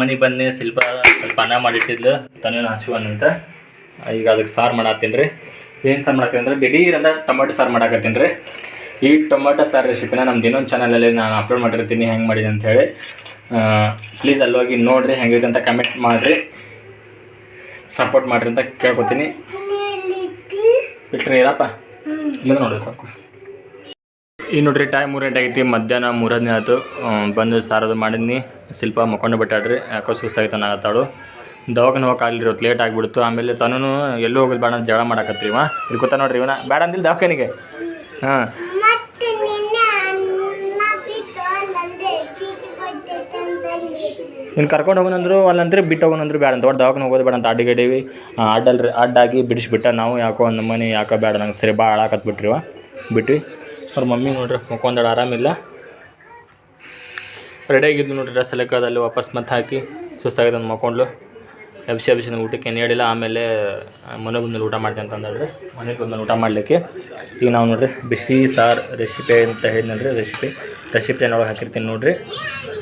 ಮನೆಗೆ ಬಂದು ಸ್ವಲ್ಪ ಸ್ವಲ್ಪ ಅನ್ನ ಮಾಡಿಟ್ಟಿದ್ಲು ತನ್ನ ಹಸಿವನ್ ಅಂತ. ಈಗ ಅದಕ್ಕೆ ಸಾರು ಮಾಡತ್ತೀನಿ ರೀ. ಏನು ಸಾರು ಮಾಡತ್ತೀನಿ ಅಂದ್ರೆ ದಿಢೀರ್ ಅಂತ ಟೊಮೆಟೊ ಸಾರು ಮಾಡಾಕತ್ತೀನಿ ರೀ. ಈ ಟೊಮಾಟೊ ಸಾರು ರೆಸಿಪಿನ ನಮ್ದು ಇನ್ನೊಂದು ಚಾನಲಲ್ಲಿ ನಾನು ಅಪ್ಲೋಡ್ ಮಾಡಿರ್ತೀನಿ ಹೆಂಗೆ ಮಾಡಿದೆ ಅಂತ ಹೇಳಿ. ಪ್ಲೀಸ್ ಅಲ್ಲಿ ಹೋಗಿ ನೋಡಿರಿ ಹೆಂಗೈತೆ ಅಂತ ಕಮೆಂಟ್ ಮಾಡಿರಿ. ಸಪೋರ್ಟ್ ಮಾಡಿರಿ ಅಂತ ಕೇಳ್ಕೊತೀನಿ. ಬಿಟ್ರಿ ಇರಪ್ಪ ಇಲ್ಲ ನೋಡಿ ಈಗ ನೋಡ್ರಿ ಟೈಮ್ ಮೂರು ಗಂಟೆ ಆಗೈತಿ ಮಧ್ಯಾಹ್ನ ಮೂರನೇ ಆಯಿತು. ಬಂದು ಸಾರದು ಮಾಡಿದ್ನಿ. ಸ್ವಲ್ಪ ಮಕ್ಕೊಂಡು ಬಿಟ್ಟಾಡ್ರಿ ಯಾಕೋ ಸುಸ್ತಾಗಿತ್ತು ನಾಗತ್ತಾಳು ದವಾಖಾನೆ ಹೋಗಕ್ಕೆ ಆಗಲಿ ಇವತ್ತು ಲೇಟ್ ಆಗಿಬಿಡ್ತು. ಆಮೇಲೆ ತನೂ ಎಲ್ಲೂ ಹೋಗೋದು ಬೇಡ ಅಂತ ಜಗಳ ಮಾಡಾಕತ್ರಿ ಇವ. ಇಲ್ಲಿ ಕೂತ ನೋಡ್ರಿ ಇವನ? ಬೇಡ ಅಂದಿಲ್ಲ ದವಾಖಾನಿಗೆ. ಹಾಂ. ನೀನು ಕರ್ಕೊಂಡು ಹೋಗೋನಂದ್ರು ಅಲ್ಲಂದ್ರೆ ಬಿಟ್ಟು ಹೋಗೋನಂದ್ರು ಬೇಡ ಅಂತ. ಒಟ್ಟು ದವಾಖಾನೆ ಹೋಗೋದು ಬೇಡ ಅಂತ ಅಡ್ಡಗಡೀವಿ. ಅಡ್ಡಲ್ರಿ ಅಡ್ಡಾಗಿ ಬಿಡಿಸ್ಬಿಟ್ಟ ನಾವು. ಯಾಕೋ ಒಂದು ಮನೆ ಯಾಕೋ ಬೇಡ ನಂಗೆ ಸರಿ ಭಾಳ ಆಳಾಕತ್ಬಿಟ್ರಿವ ಬಿಟ್ವಿ. ಅವ್ರ ಮಮ್ಮಿ ನೋಡ್ರಿ ಮುಖೊಂದಳು ಆರಾಮಿಲ್ಲ ರೆಡಿ ಆಗಿದ್ದು ನೋಡ್ರಿ ಡ್ರೆಸ್ ಎಲ್ಲ ಕಳ್ದಲ್ಲಿ ವಾಪಸ್ ಮತ್ತೆ ಹಾಕಿ ಸುಸ್ತಾಗಿದೆ ಅಂತ ಮಕ್ಕೊಂಡ್ಲು ಅಭಿಷೇ ಅಭಿಷೇನ ಊಟಕ್ಕೆ ಏನು ಹೇಳಿಲ್ಲ, ಆಮೇಲೆ ಮನೆಗೆ ಬಂದ್ಮೇಲೆ ಊಟ ಮಾಡ್ತೀನಿ ಅಂತ ಅಂದಳ್ರಿ. ಮನೆಗೆ ಬಂದ್ಮೇಲೆ ಊಟ ಮಾಡಲಿಕ್ಕೆ. ಈಗ ನಾವು ನೋಡ್ರಿ ಬಿಸಿ ಸಾರು ರೆಸಿಪಿ ಅಂತ ಹೇಳಿದ್ನಲ್ರಿ ರೆಸಿಪಿ ರೆಸಿಪಿ ಚಾನಲ್ ಒಳಗೆ ಹಾಕಿರ್ತೀನಿ ನೋಡ್ರಿ.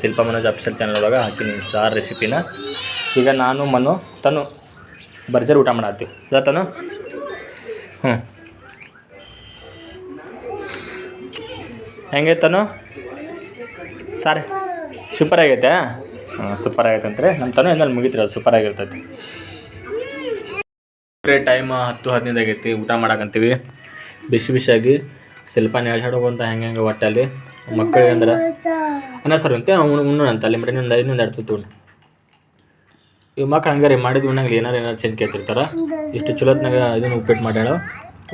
ಶಿಲ್ಪ ಮನೋಜ್ ಅಫ್ಸಲ್ ಚಾನಲ್ ಒಳಗೆ ಹಾಕಿನಿ ಸಾರು ರೆಸಿಪಿನ ಈಗ ನಾನು ಮನು, ತನು ಬರ್ಜರ್ ಊಟ ಮಾಡತ್ತೀವಿ. ಇಲ್ಲ ತನು? ಹ್ಞೂ ಹೆಂಗೆ ತನು? ಸಾರಿ. ಸೂಪರ್ ಆಗೈತೆ ಸೂಪರ್ ಆಗೈತೆ ಅಂತಾರೆ ನಮ್ಮ ತನು ಇನ್ನಲ್ಲಿ ಮುಗಿತ್ರಿ ಅದು ಸೂಪರ್ ಆಗಿರ್ತೈತಿ. ಟೈಮ್ ಹತ್ತು, ಹದಿನೈದು ಆಗೈತಿ, ಊಟ ಮಾಡಕ್ಕಂತೀವಿ ಬಿಸಿ ಬಿಸಿಯಾಗಿ ಸ್ವಲ್ಪ ನೆಳ್ಸಾಡೋಗಂತ ಹೆಂಗೆ ಹೆಂಗೆ ಒಟ್ಟಲ್ಲಿ ಮಕ್ಕಳಿಗೆ ಅಂದ್ರೆ ಅನ್ನ ಸರ್ ಅಂತೆ ಉಣ್ಣು ಉಣ್ಣು ಅಂತ. ಅಲ್ಲಿ ಮಟ್ಟ ಇನ್ನೊಂದು ಇನ್ನೊಂದು ಎರಡು ತುತ್ತು ಉಣ್ಣು ಇವು ಮಕ್ಳು ಹಂಗಾರೆ ಮಾಡಿದ್ದು ಉಣ್ಣಂಗಿಲ್ಲ, ಏನಾರು ಏನಾರು ಚೆಂದ ಕೇಳ್ತಿರ್ತಾರ. ಇಷ್ಟು ಚಲೋತ್ನಾಗ ಇದನ್ನು ಉಪ್ಪಿಟ್ಟು ಮಾಡ್ಯಾಳು,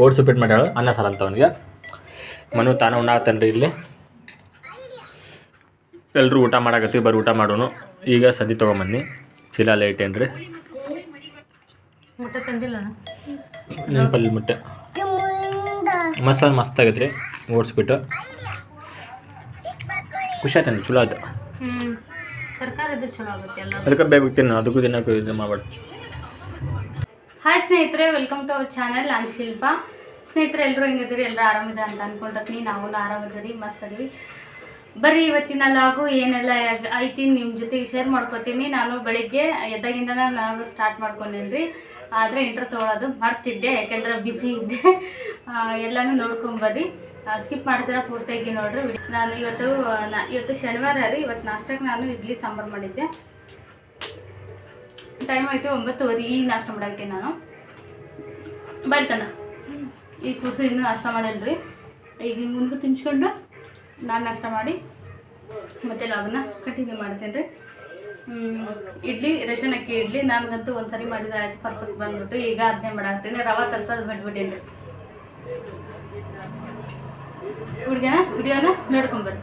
ಓಟ್ಸ್ ಉಪ್ಪಿಟ್ಟು ಮಾಡ್ಯಾಳು, ಅನ್ನ ಸಾರು ಅಂತ ಅವನಿಗೆ. ಮನು ತಾನು ಉಣ್ಣಾಕತ್ತಾನ್ರಿ ಇಲ್ಲಿ. ಎಲ್ಲರೂ ಊಟ ಮಾಡಾಕತ್ತೀವಿ ಬರೀ ಊಟ ಮಾಡೋನು. ಈಗ ಸದಿ ತೊಗೊಂಬನ್ನಿ. ಚೀಲ ಲೈಟ್ ಏನ್ರಿ? ನೆನಪಲ್ಲಿ ಮುಟ್ಟೆ. ಮಸ್ತ್ ಮಸಾಲೆ ಮಸ್ತ್ ಆಗೈತೆ ರೀ ಓಡಿಸ್ಬಿಟ್ಟು. ಖುಷಿ ಆಯ್ತಾನೆ ಚಲೋ ಆಯ್ತು. ಅದಕ್ಕೆ ಬೇಗ ತಿನ್ನು ಅದಕ್ಕೂ ತಿನ್ನೋಕೆ ಇದು ಮಾಡ್ಬಾರ್ದು ಹಾಯ್ ಸ್ನೇಹಿತರೆ ವೆಲ್ಕಮ್ ಟು ಅವರ್ ಚಾನಲ್ ನಾನು ಶಿಲ್ಪ ಸ್ನೇಹಿತರೆ ಎಲ್ಲರೂ ಹೆಂಗಿದ್ದೀರಿ ಎಲ್ಲರೂ ಆರಾಮಿದೆ ಅಂತ ಅನ್ಕೊಂಡಿರ್ತೀನಿ. ನಾವು ಆರಾಮಿದ್ರಿ ಮಸ್ತ್ ಅದೀವಿ. ಬರೀ ಇವತ್ತಿನ ಲಾಗು, ಏನೆಲ್ಲ ಐತಿ ನಿಮ್ಮ ಜೊತೆಗೆ ಶೇರ್ ಮಾಡ್ಕೊತೀನಿ. ನಾನು ಬೆಳಿಗ್ಗೆ ಎದ್ದಾಗಿಂದ ನಾವು ಸ್ಟಾರ್ಟ್ ಮಾಡ್ಕೊಂಡೇನಿ ಆದರೆ ಇಂಟ್ರ್ ತೊಗೊಳೋದು ಮರ್ತಿದ್ದೆ, ಯಾಕೆಂದ್ರೆ ಬಿಸಿ ಇದ್ದೆ. ಎಲ್ಲಾನು ನೋಡ್ಕೊಂಬರ್ರಿ ಸ್ಕಿಪ್ ಮಾಡ್ತೀರಾ ಪೂರ್ತಿಯಾಗಿ ನೋಡ್ರಿ ನಾನು ಇವತ್ತು ಇವತ್ತು ಶನಿವಾರ ರೀ. ಇವತ್ತು ನಾಷ್ಟಕ್ಕೆ ನಾನು ಇಡ್ಲಿ ಸಾಂಬಾರು ಮಾಡಿದ್ದೆ. ಟೈಮ್ ಆಯಿತು ಒಂಬತ್ತುವರೆ ಈಗ ನಾಷ್ಟ ಮಾಡಾಕ್ತೀನಿ ನಾನು. ಬೈತಾನ ಈ ಕೂಸು ಇನ್ನೂ ನಾಷ್ಟ ರೀ ಈಗ ಮುಂದೆ ತಿನ್ಸ್ಕೊಂಡು ನಾನು ನಾಷ್ಟ ಮಾಡಿ ಮತ್ತೆ ಲಾಗನ್ನ ಕಂಟಿನ್ಯೂ ಮಾಡ್ತೀನಿ ರೀ ಇಡ್ಲಿ ರೇಷನ್ ಅಕ್ಕಿ ಇಡ್ಲಿ. ನನಗಂತೂ ಒಂದ್ಸರಿ ಮಾಡಿದ್ರೆ ಆಯ್ತು ಪರ್ಫೆಕ್ಟ್ ಬಂದ್ಬಿಟ್ಟು ಈಗ ಅದನ್ನೇ ಮಾಡಾಕ್ತೀನಿ. ರವೆ ತರ್ಸೋದು ಬಿಟ್ಬಿಟ್ಟೇನಿ ರೀ ಹುಡುಗನ ವಿಡಿಯೋನ ನೋಡ್ಕೊಂಬರ್ರಿ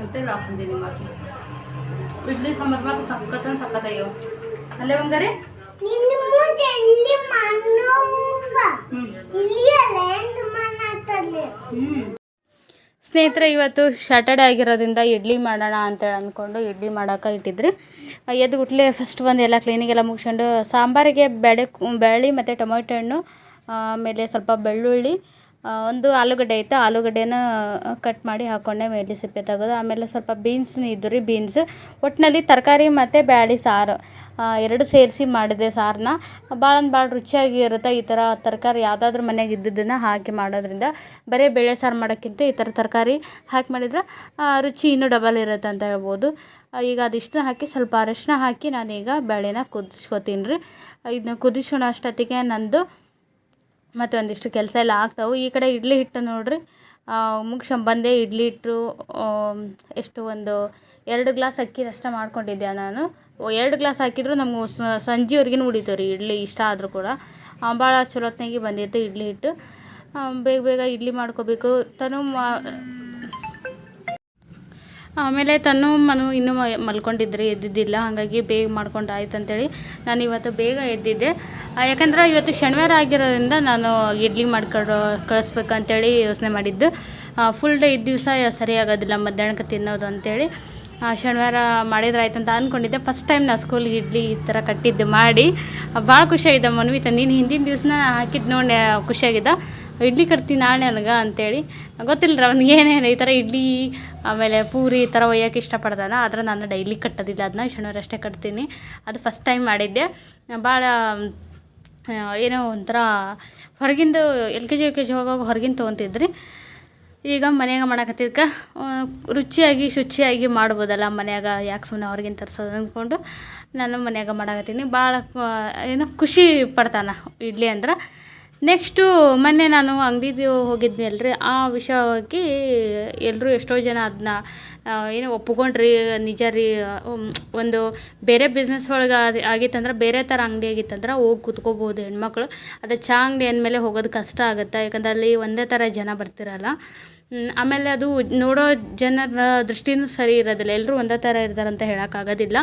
ಮತ್ತೆ ಲಾಕ್ ಬಂದೀನಿ ಇಡ್ಲಿ, ಸಾಂಬಾರು ಮಾತ್ರ ಸಕ್ಕತ್ತ ಸಕ್ಕತ್ತಯ್ಯೋ ಅಲ್ಲೇ ಬಂಗಾರಿ? ಸ್ನೇಹಿತರೆ ಇವತ್ತು ಸ್ಯಾಟರ್ಡೆ ಆಗಿರೋದ್ರಿಂದ ಇಡ್ಲಿ ಮಾಡೋಣ ಅಂತೇಳಿ ಅಂದ್ಕೊಂಡು ಇಡ್ಲಿ ಮಾಡೋಕೆ ಇಟ್ಟಿದ್ರಿ. ಎದ್ದು ಗುಟ್ಲೆ ಫಸ್ಟ್ ಬಂದು ಎಲ್ಲ ಕ್ಲೀನಿಗೆಲ್ಲ ಮುಗಿಸ್ಕೊಂಡು ಸಾಂಬಾರಿಗೆ ಬೇಳೆ ಬೇಳೆ ಮತ್ತು ಟೊಮೆಟೊ ಹಣ್ಣು ಆಮೇಲೆ ಸ್ವಲ್ಪ ಬೆಳ್ಳುಳ್ಳಿ ಒಂದು ಆಲೂಗಡ್ಡೆ ಇತ್ತು ಆಲೂಗಡ್ಡೆನ ಕಟ್ ಮಾಡಿ ಹಾಕ್ಕೊಂಡೆ ಮೇಲೆ ಸಿಪ್ಪೆ ತೆಗೆದು, ಆಮೇಲೆ ಸ್ವಲ್ಪ ಬೀನ್ಸ್ ಇದ್ದು ರೀ ಬೀನ್ಸ್ ಒಟ್ಟಿನಲ್ಲಿ ತರಕಾರಿ ಮತ್ತು ಬ್ಯಾಳಿ ಸಾರು. ಎರಡು ಸೇರಿಸಿ ಮಾಡಿದೆ ಸಾರನ್ನ ಭಾಳ ಅಂದ್ರೆ ಭಾಳ ರುಚಿಯಾಗಿ ಇರುತ್ತೆ ಈ ಥರ ತರಕಾರಿ. ಯಾವುದಾದ್ರೂ ಮನೆಗೆ ಇದ್ದಿದ್ದನ್ನು ಹಾಕಿ ಮಾಡೋದ್ರಿಂದ ಬರೀ ಬೇಳೆ ಸಾರು ಮಾಡೋಕ್ಕಿಂತ ಈ ಥರ ತರಕಾರಿ ಹಾಕಿ ಮಾಡಿದ್ರೆ ರುಚಿ ಇನ್ನೂ ಡಬಲ್ ಇರುತ್ತೆ ಅಂತ ಹೇಳ್ಬೋದು. ಈಗ ಅದಿಷ್ಟನ್ನ ಹಾಕಿ, ಸ್ವಲ್ಪ ಅರಶಿನ ಹಾಕಿ ನಾನೀಗ ಬೇಳೆನ ಕುದಿಸ್ಕೊತೀನಿ ರೀ. ಇದನ್ನ ಕುದಿಸೋಣ ಅಷ್ಟೊತ್ತಿಗೆ ನಂದು ಮತ್ತು ಒಂದಿಷ್ಟು ಕೆಲಸ ಎಲ್ಲ ಆಗ್ತಾವೆ. ಈ ಕಡೆ ಇಡ್ಲಿ ಹಿಟ್ಟು ನೋಡ್ರಿ. ಮುಗಿಸ್ಕೊಂಡ್ ಬಂದೆ ಇಡ್ಲಿ ಹಿಟ್ಟು ಎಷ್ಟು ಒಂದು ಎರಡು ಗ್ಲಾಸ್ ಅಕ್ಕಿ ಅಷ್ಟೇ ಮಾಡ್ಕೊಂಡಿದ್ದೆ ನಾನು. ಎರಡು ಗ್ಲಾಸ್ ಹಾಕಿದ್ರು ನಮ್ಗೆ ಸಂಜೆವರೆಗಿನ ಉಳಿತು ರೀ ಇಡ್ಲಿ ಇಷ್ಟ ಆದರೂ ಕೂಡ. ಭಾಳ ಚಲೋತ್ನಾಗಿ ಬಂದಿತ್ತು ಇಡ್ಲಿ ಹಿಟ್ಟು. ಬೇಗ ಬೇಗ ಇಡ್ಲಿ ಮಾಡ್ಕೋಬೇಕು. ತನು ಮಾ ಆಮೇಲೆ ತನ್ನು ಮನು ಇನ್ನೂ ಮಲ್ಕೊಂಡಿದ್ರೆ, ಎದ್ದಿದ್ದಿಲ್ಲ, ಹಾಗಾಗಿ ಬೇಗ ಮಾಡ್ಕೊಂಡು ಆಯ್ತು ಅಂತೇಳಿ ನಾನು ಇವತ್ತು ಬೇಗ ಎದ್ದಿದ್ದೆ. ಯಾಕಂದ್ರೆ ಇವತ್ತು ಶನಿವಾರ ಆಗಿರೋದ್ರಿಂದ ನಾನು ಇಡ್ಲಿ ಮಾಡ್ಕೊಂಡು ಕಳಿಸ್ಬೇಕಂತೇಳಿ ಯೋಚನೆ ಮಾಡಿದ್ದು. ಫುಲ್ ಡೇ ಇದ್ದ ದಿವಸ ಸರಿಯಾಗೋದಿಲ್ಲ ಮಧ್ಯಾಹ್ನಕ್ಕೆ ತಿನ್ನೋದು ಅಂತೇಳಿ. ಶನಿವಾರ ಮಾಡಿದ್ರೆ ಆಯ್ತು ಅಂತ ಅಂದ್ಕೊಂಡಿದ್ದೆ ಫಸ್ಟ್ ಟೈಮ್ ನಾನು ಸ್ಕೂಲಿಗೆ ಇಡ್ಲಿ ಈ ಥರ ಕಟ್ಟಿದ್ದು ಮಾಡಿ. ಭಾಳ ಖುಷಿಯಾಗಿದೆ ಮನ್ವಿತ. ನೀನು ಹಿಂದಿನ ದಿವ್ಸನ ಹಾಕಿದ್ದು ನೋಡಿ ಖುಷಿಯಾಗಿದ್ದ? ಇಡ್ಲಿ ಕಟ್ತೀನಿ ನಾಳೆ ನನಗೆ ಅಂತೇಳಿ. ಗೊತ್ತಿಲ್ಲ ರೀ ಅವ್ನಿಗೆ ಏನೇನು ಈ ಥರ ಇಡ್ಲಿ, ಆಮೇಲೆ ಪೂರಿ ಈ ಥರ ಒಯ್ಯೋಕೆ ಇಷ್ಟಪಡ್ದಾನ. ಆದರೆ ನಾನು ಡೈಲಿ ಕಟ್ಟೋದಿಲ್ಲ. ಅದನ್ನ ಶನಿವಾರ ಅಷ್ಟೇ ಕಟ್ತೀನಿ. ಅದು ಫಸ್ಟ್ ಟೈಮ್ ಮಾಡಿದ್ದೆ. ಭಾಳ ಏನೋ ಒಂಥರ ಹೊರಗಿಂದು L K G, U K G ಹೋಗುವಾಗ ಹೊರಗಿಂದ ತೊಗೊತಿದ್ರಿ. ಈಗ ಮನೆಯಾಗ ಮಾಡಕತ್ತಿದ್ಕ ರುಚಿಯಾಗಿ, ಶುಚಿಯಾಗಿ ಮಾಡ್ಬೋದಲ್ಲ ಮನ್ಯಾಗ. ಯಾಕೆ ಸುಮ್ಮನೆ ಹೊರಗಿನ ತರ್ಸೋದು ಅಂದ್ಕೊಂಡು ನಾನು ಮನ್ಯಾಗ ಮಾಡಕತ್ತೀನಿ. ಭಾಳ ಏನು ಖುಷಿ ಪಡ್ತಾನೆ ಇಡ್ಲಿ ಅಂದ್ರೆ. ನೆಕ್ಸ್ಟು ಮೊನ್ನೆ ನಾನು ಅಂಗಡಿದು ಹೋಗಿದ್ನಲ್ಲ ಅಲ್ರಿ ಆ ವಿಷಯವಾಗಿ ಎಲ್ಲರೂ ಎಷ್ಟೋ ಜನ ಅದನ್ನ ಏನು ಒಪ್ಕೊಂಡ್ರಿ ನಿಜ ರೀ ಒಂದು ಬೇರೆ ಬಿಸ್ನೆಸ್ ಒಳಗೆ ಆಗಿತ್ತಂದ್ರೆ ಬೇರೆ ಥರ ಅಂಗಡಿ ಆಗಿತ್ತಂದ್ರೆ ಹೋಗಿ ಕುತ್ಕೋಬೋದು ಹೆಣ್ಮಕ್ಳು. ಅದು ಚಾ ಅಂಗಡಿ ಅಂದಮೇಲೆ ಹೋಗೋದು ಕಷ್ಟ ಆಗುತ್ತೆ, ಯಾಕಂದ್ರೆ ಅಲ್ಲಿ ಒಂದೇ ಥರ ಜನ ಬರ್ತಿರಲ್ಲ. ಆಮೇಲೆ ಅದು ನೋಡೋ ಜನರ ದೃಷ್ಟಿನೂ ಸರಿ ಇರೋದಿಲ್ಲ ಎಲ್ಲರೂ ಒಂದೇ ಥರ ಇರ್ತಾರಂತ ಹೇಳೋಕ್ಕಾಗೋದಿಲ್ಲ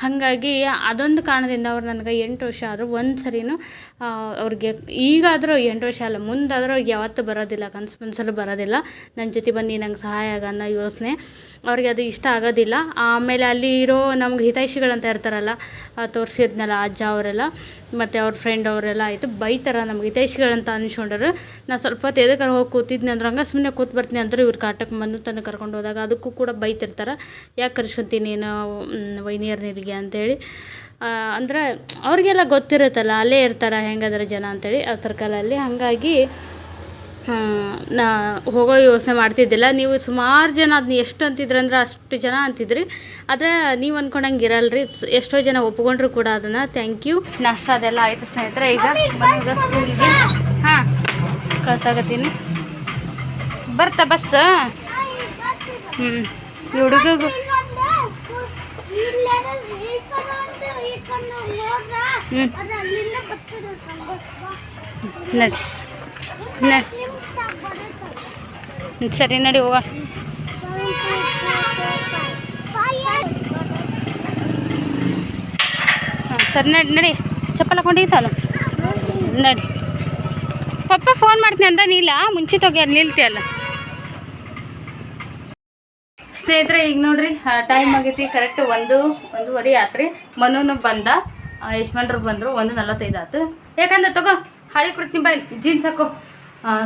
ಹಾಗಾಗಿ ಅದೊಂದು ಕಾರಣದಿಂದ ಅವ್ರು ನನಗೆ ಎಂಟು ವರ್ಷ ಆದರೂ ಒಂದು ಸರಿನೂ ಅವ್ರಿಗೆ ಈಗಾದರೂ ಎಂಟು ವರ್ಷ ಅಲ್ಲ, ಮುಂದಾದರೂ ಅವ್ರಿಗೆ ಯಾವತ್ತೂ ಬರೋದಿಲ್ಲ, ಕನ್ಸು ಬರೋದಿಲ್ಲ. ನನ್ನ ಜೊತೆ ಬಂದು ನಂಗೆ ಸಹಾಯ ಆಗೋಣ ಯೋಚನೆ. ಅವ್ರಿಗೆ ಅದು ಇಷ್ಟ ಆಗೋದಿಲ್ಲ. ಆಮೇಲೆ ಅಲ್ಲಿ ಇರೋ ನಮ್ಗೆ ಹಿತೈಷಿಗಳಂತ ಇರ್ತಾರಲ್ಲ ತೋರಿಸಿದ್ನಲ್ಲ ಅಜ್ಜ ಅವರೆಲ್ಲ, ಮತ್ತು ಅವ್ರ ಫ್ರೆಂಡ್ ಅವರೆಲ್ಲ ಆಯಿತು. ಬೈತಾರ ನಮ್ಗೆ ಹಿತೈಷಿಗಳಂತ ಅನ್ಸ್ಕೊಂಡ್ರು ನಾನು ಸ್ವಲ್ಪ ಹೊತ್ತು ಎದಕ್ಕಾರ ಹೋಗಿ ಕೂತಿದ್ನಿ ಅಂದ್ರೆ ಹಂಗೆ ಸುಮ್ಮನೆ ಕೂತ್ ಬರ್ತೀನಿ ಅಂದ್ರೆ ಇವ್ರು ಕಾಟಕ್ಕೆ ಮನು ತನಕ ಕರ್ಕೊಂಡು ಹೋದಾಗ ಅದಕ್ಕೂ ಕೂಡ ಬೈತಿರ್ತಾರೆ. ಯಾಕೆ ಕರ್ಸ್ಕೊತೀನಿ ನೀನು ವೈನಿಯರ್ ನೀರಿಗೆ ಅಂತೇಳಿ. ಅಂದರೆ ಅವ್ರಿಗೆಲ್ಲ ಗೊತ್ತಿರುತ್ತಲ್ಲ, ಅಲ್ಲೇ ಇರ್ತಾರೆ ಹೆಂಗದಾರ ಜನ ಅಂತೇಳಿ ಆ ಸರ್ಕಲಲ್ಲಿ ಹಾಗಾಗಿ ನಾ ಹೋಗೋ ಯೋಚನೆ ಮಾಡ್ತಿದ್ದಿಲ್ಲ. ನೀವು ಸುಮಾರು ಜನ ಅದನ್ನ ಎಷ್ಟು ಅಂತಿದ್ರಂದ್ರೆ ಅಷ್ಟು ಜನ ಅಂತಿದ್ರಿ. ಆದರೆ ನೀವು ಅಂದ್ಕೊಂಡಂಗೆ ಇರಲ್ರಿ. ಎಷ್ಟೋ ಜನ ಒಪ್ಕೊಂಡ್ರು ಕೂಡ ಅದನ್ನು. ಥ್ಯಾಂಕ್ ಯು ನಾಷ್ಟ ಅದೆಲ್ಲ ಆಯಿತು ಸ್ನೇಹಿತರೆ. ಈಗ ಬಂದ ಸ್ಕೂಲಿಗೆ ಹಾಂ ಕಳ್ಸಾಗತ್ತೀನಿ ಬರ್ತಾ ಬಸ್. ಹ್ಞೂ ಈ ಹುಡುಗಿಗೂ ಹ್ಞೂ ನಡಿ. ಸರಿ, ನಡಿ ಹೋಗ. ಸರಿ, ನಡಿ ನಡಿ. ಚಪ್ಪಲ್ ಹಾಕೊಂಡಿದ್ದಾನು ನಡಿ. ಪಪ್ಪ ಫೋನ್ ಮಾಡ್ತೀನಿ ಅಂತ ನೀಲ ಮುಂಚೆ ಹೋಗಿ ಅಲ್ಲಿ ನಿಲ್ತಿಯಲ್ಲ ಸ್ನೇಹಿತರೆ, ಈಗ ನೋಡ್ರಿ ಟೈಮ್ ಆಗೈತಿ ಕರೆಕ್ಟ್ ಒಂದು, ಒಂದೂವರೆ ಆತ್ರಿ. ಮನೂನು ಬಂದ ಯಶ್ಮಂಡ್ರು ಬಂದರು, ಒಂದು ನಲವತ್ತೈದು ಆತು. ಯಾಕಂದ್ರೆ ತಗೋ, ಹಾಳಿ ಕೊಡ್ತೀನಿ ಬಾಯ್ ಜೀನ್ಸ್ ಹಾಕೋ.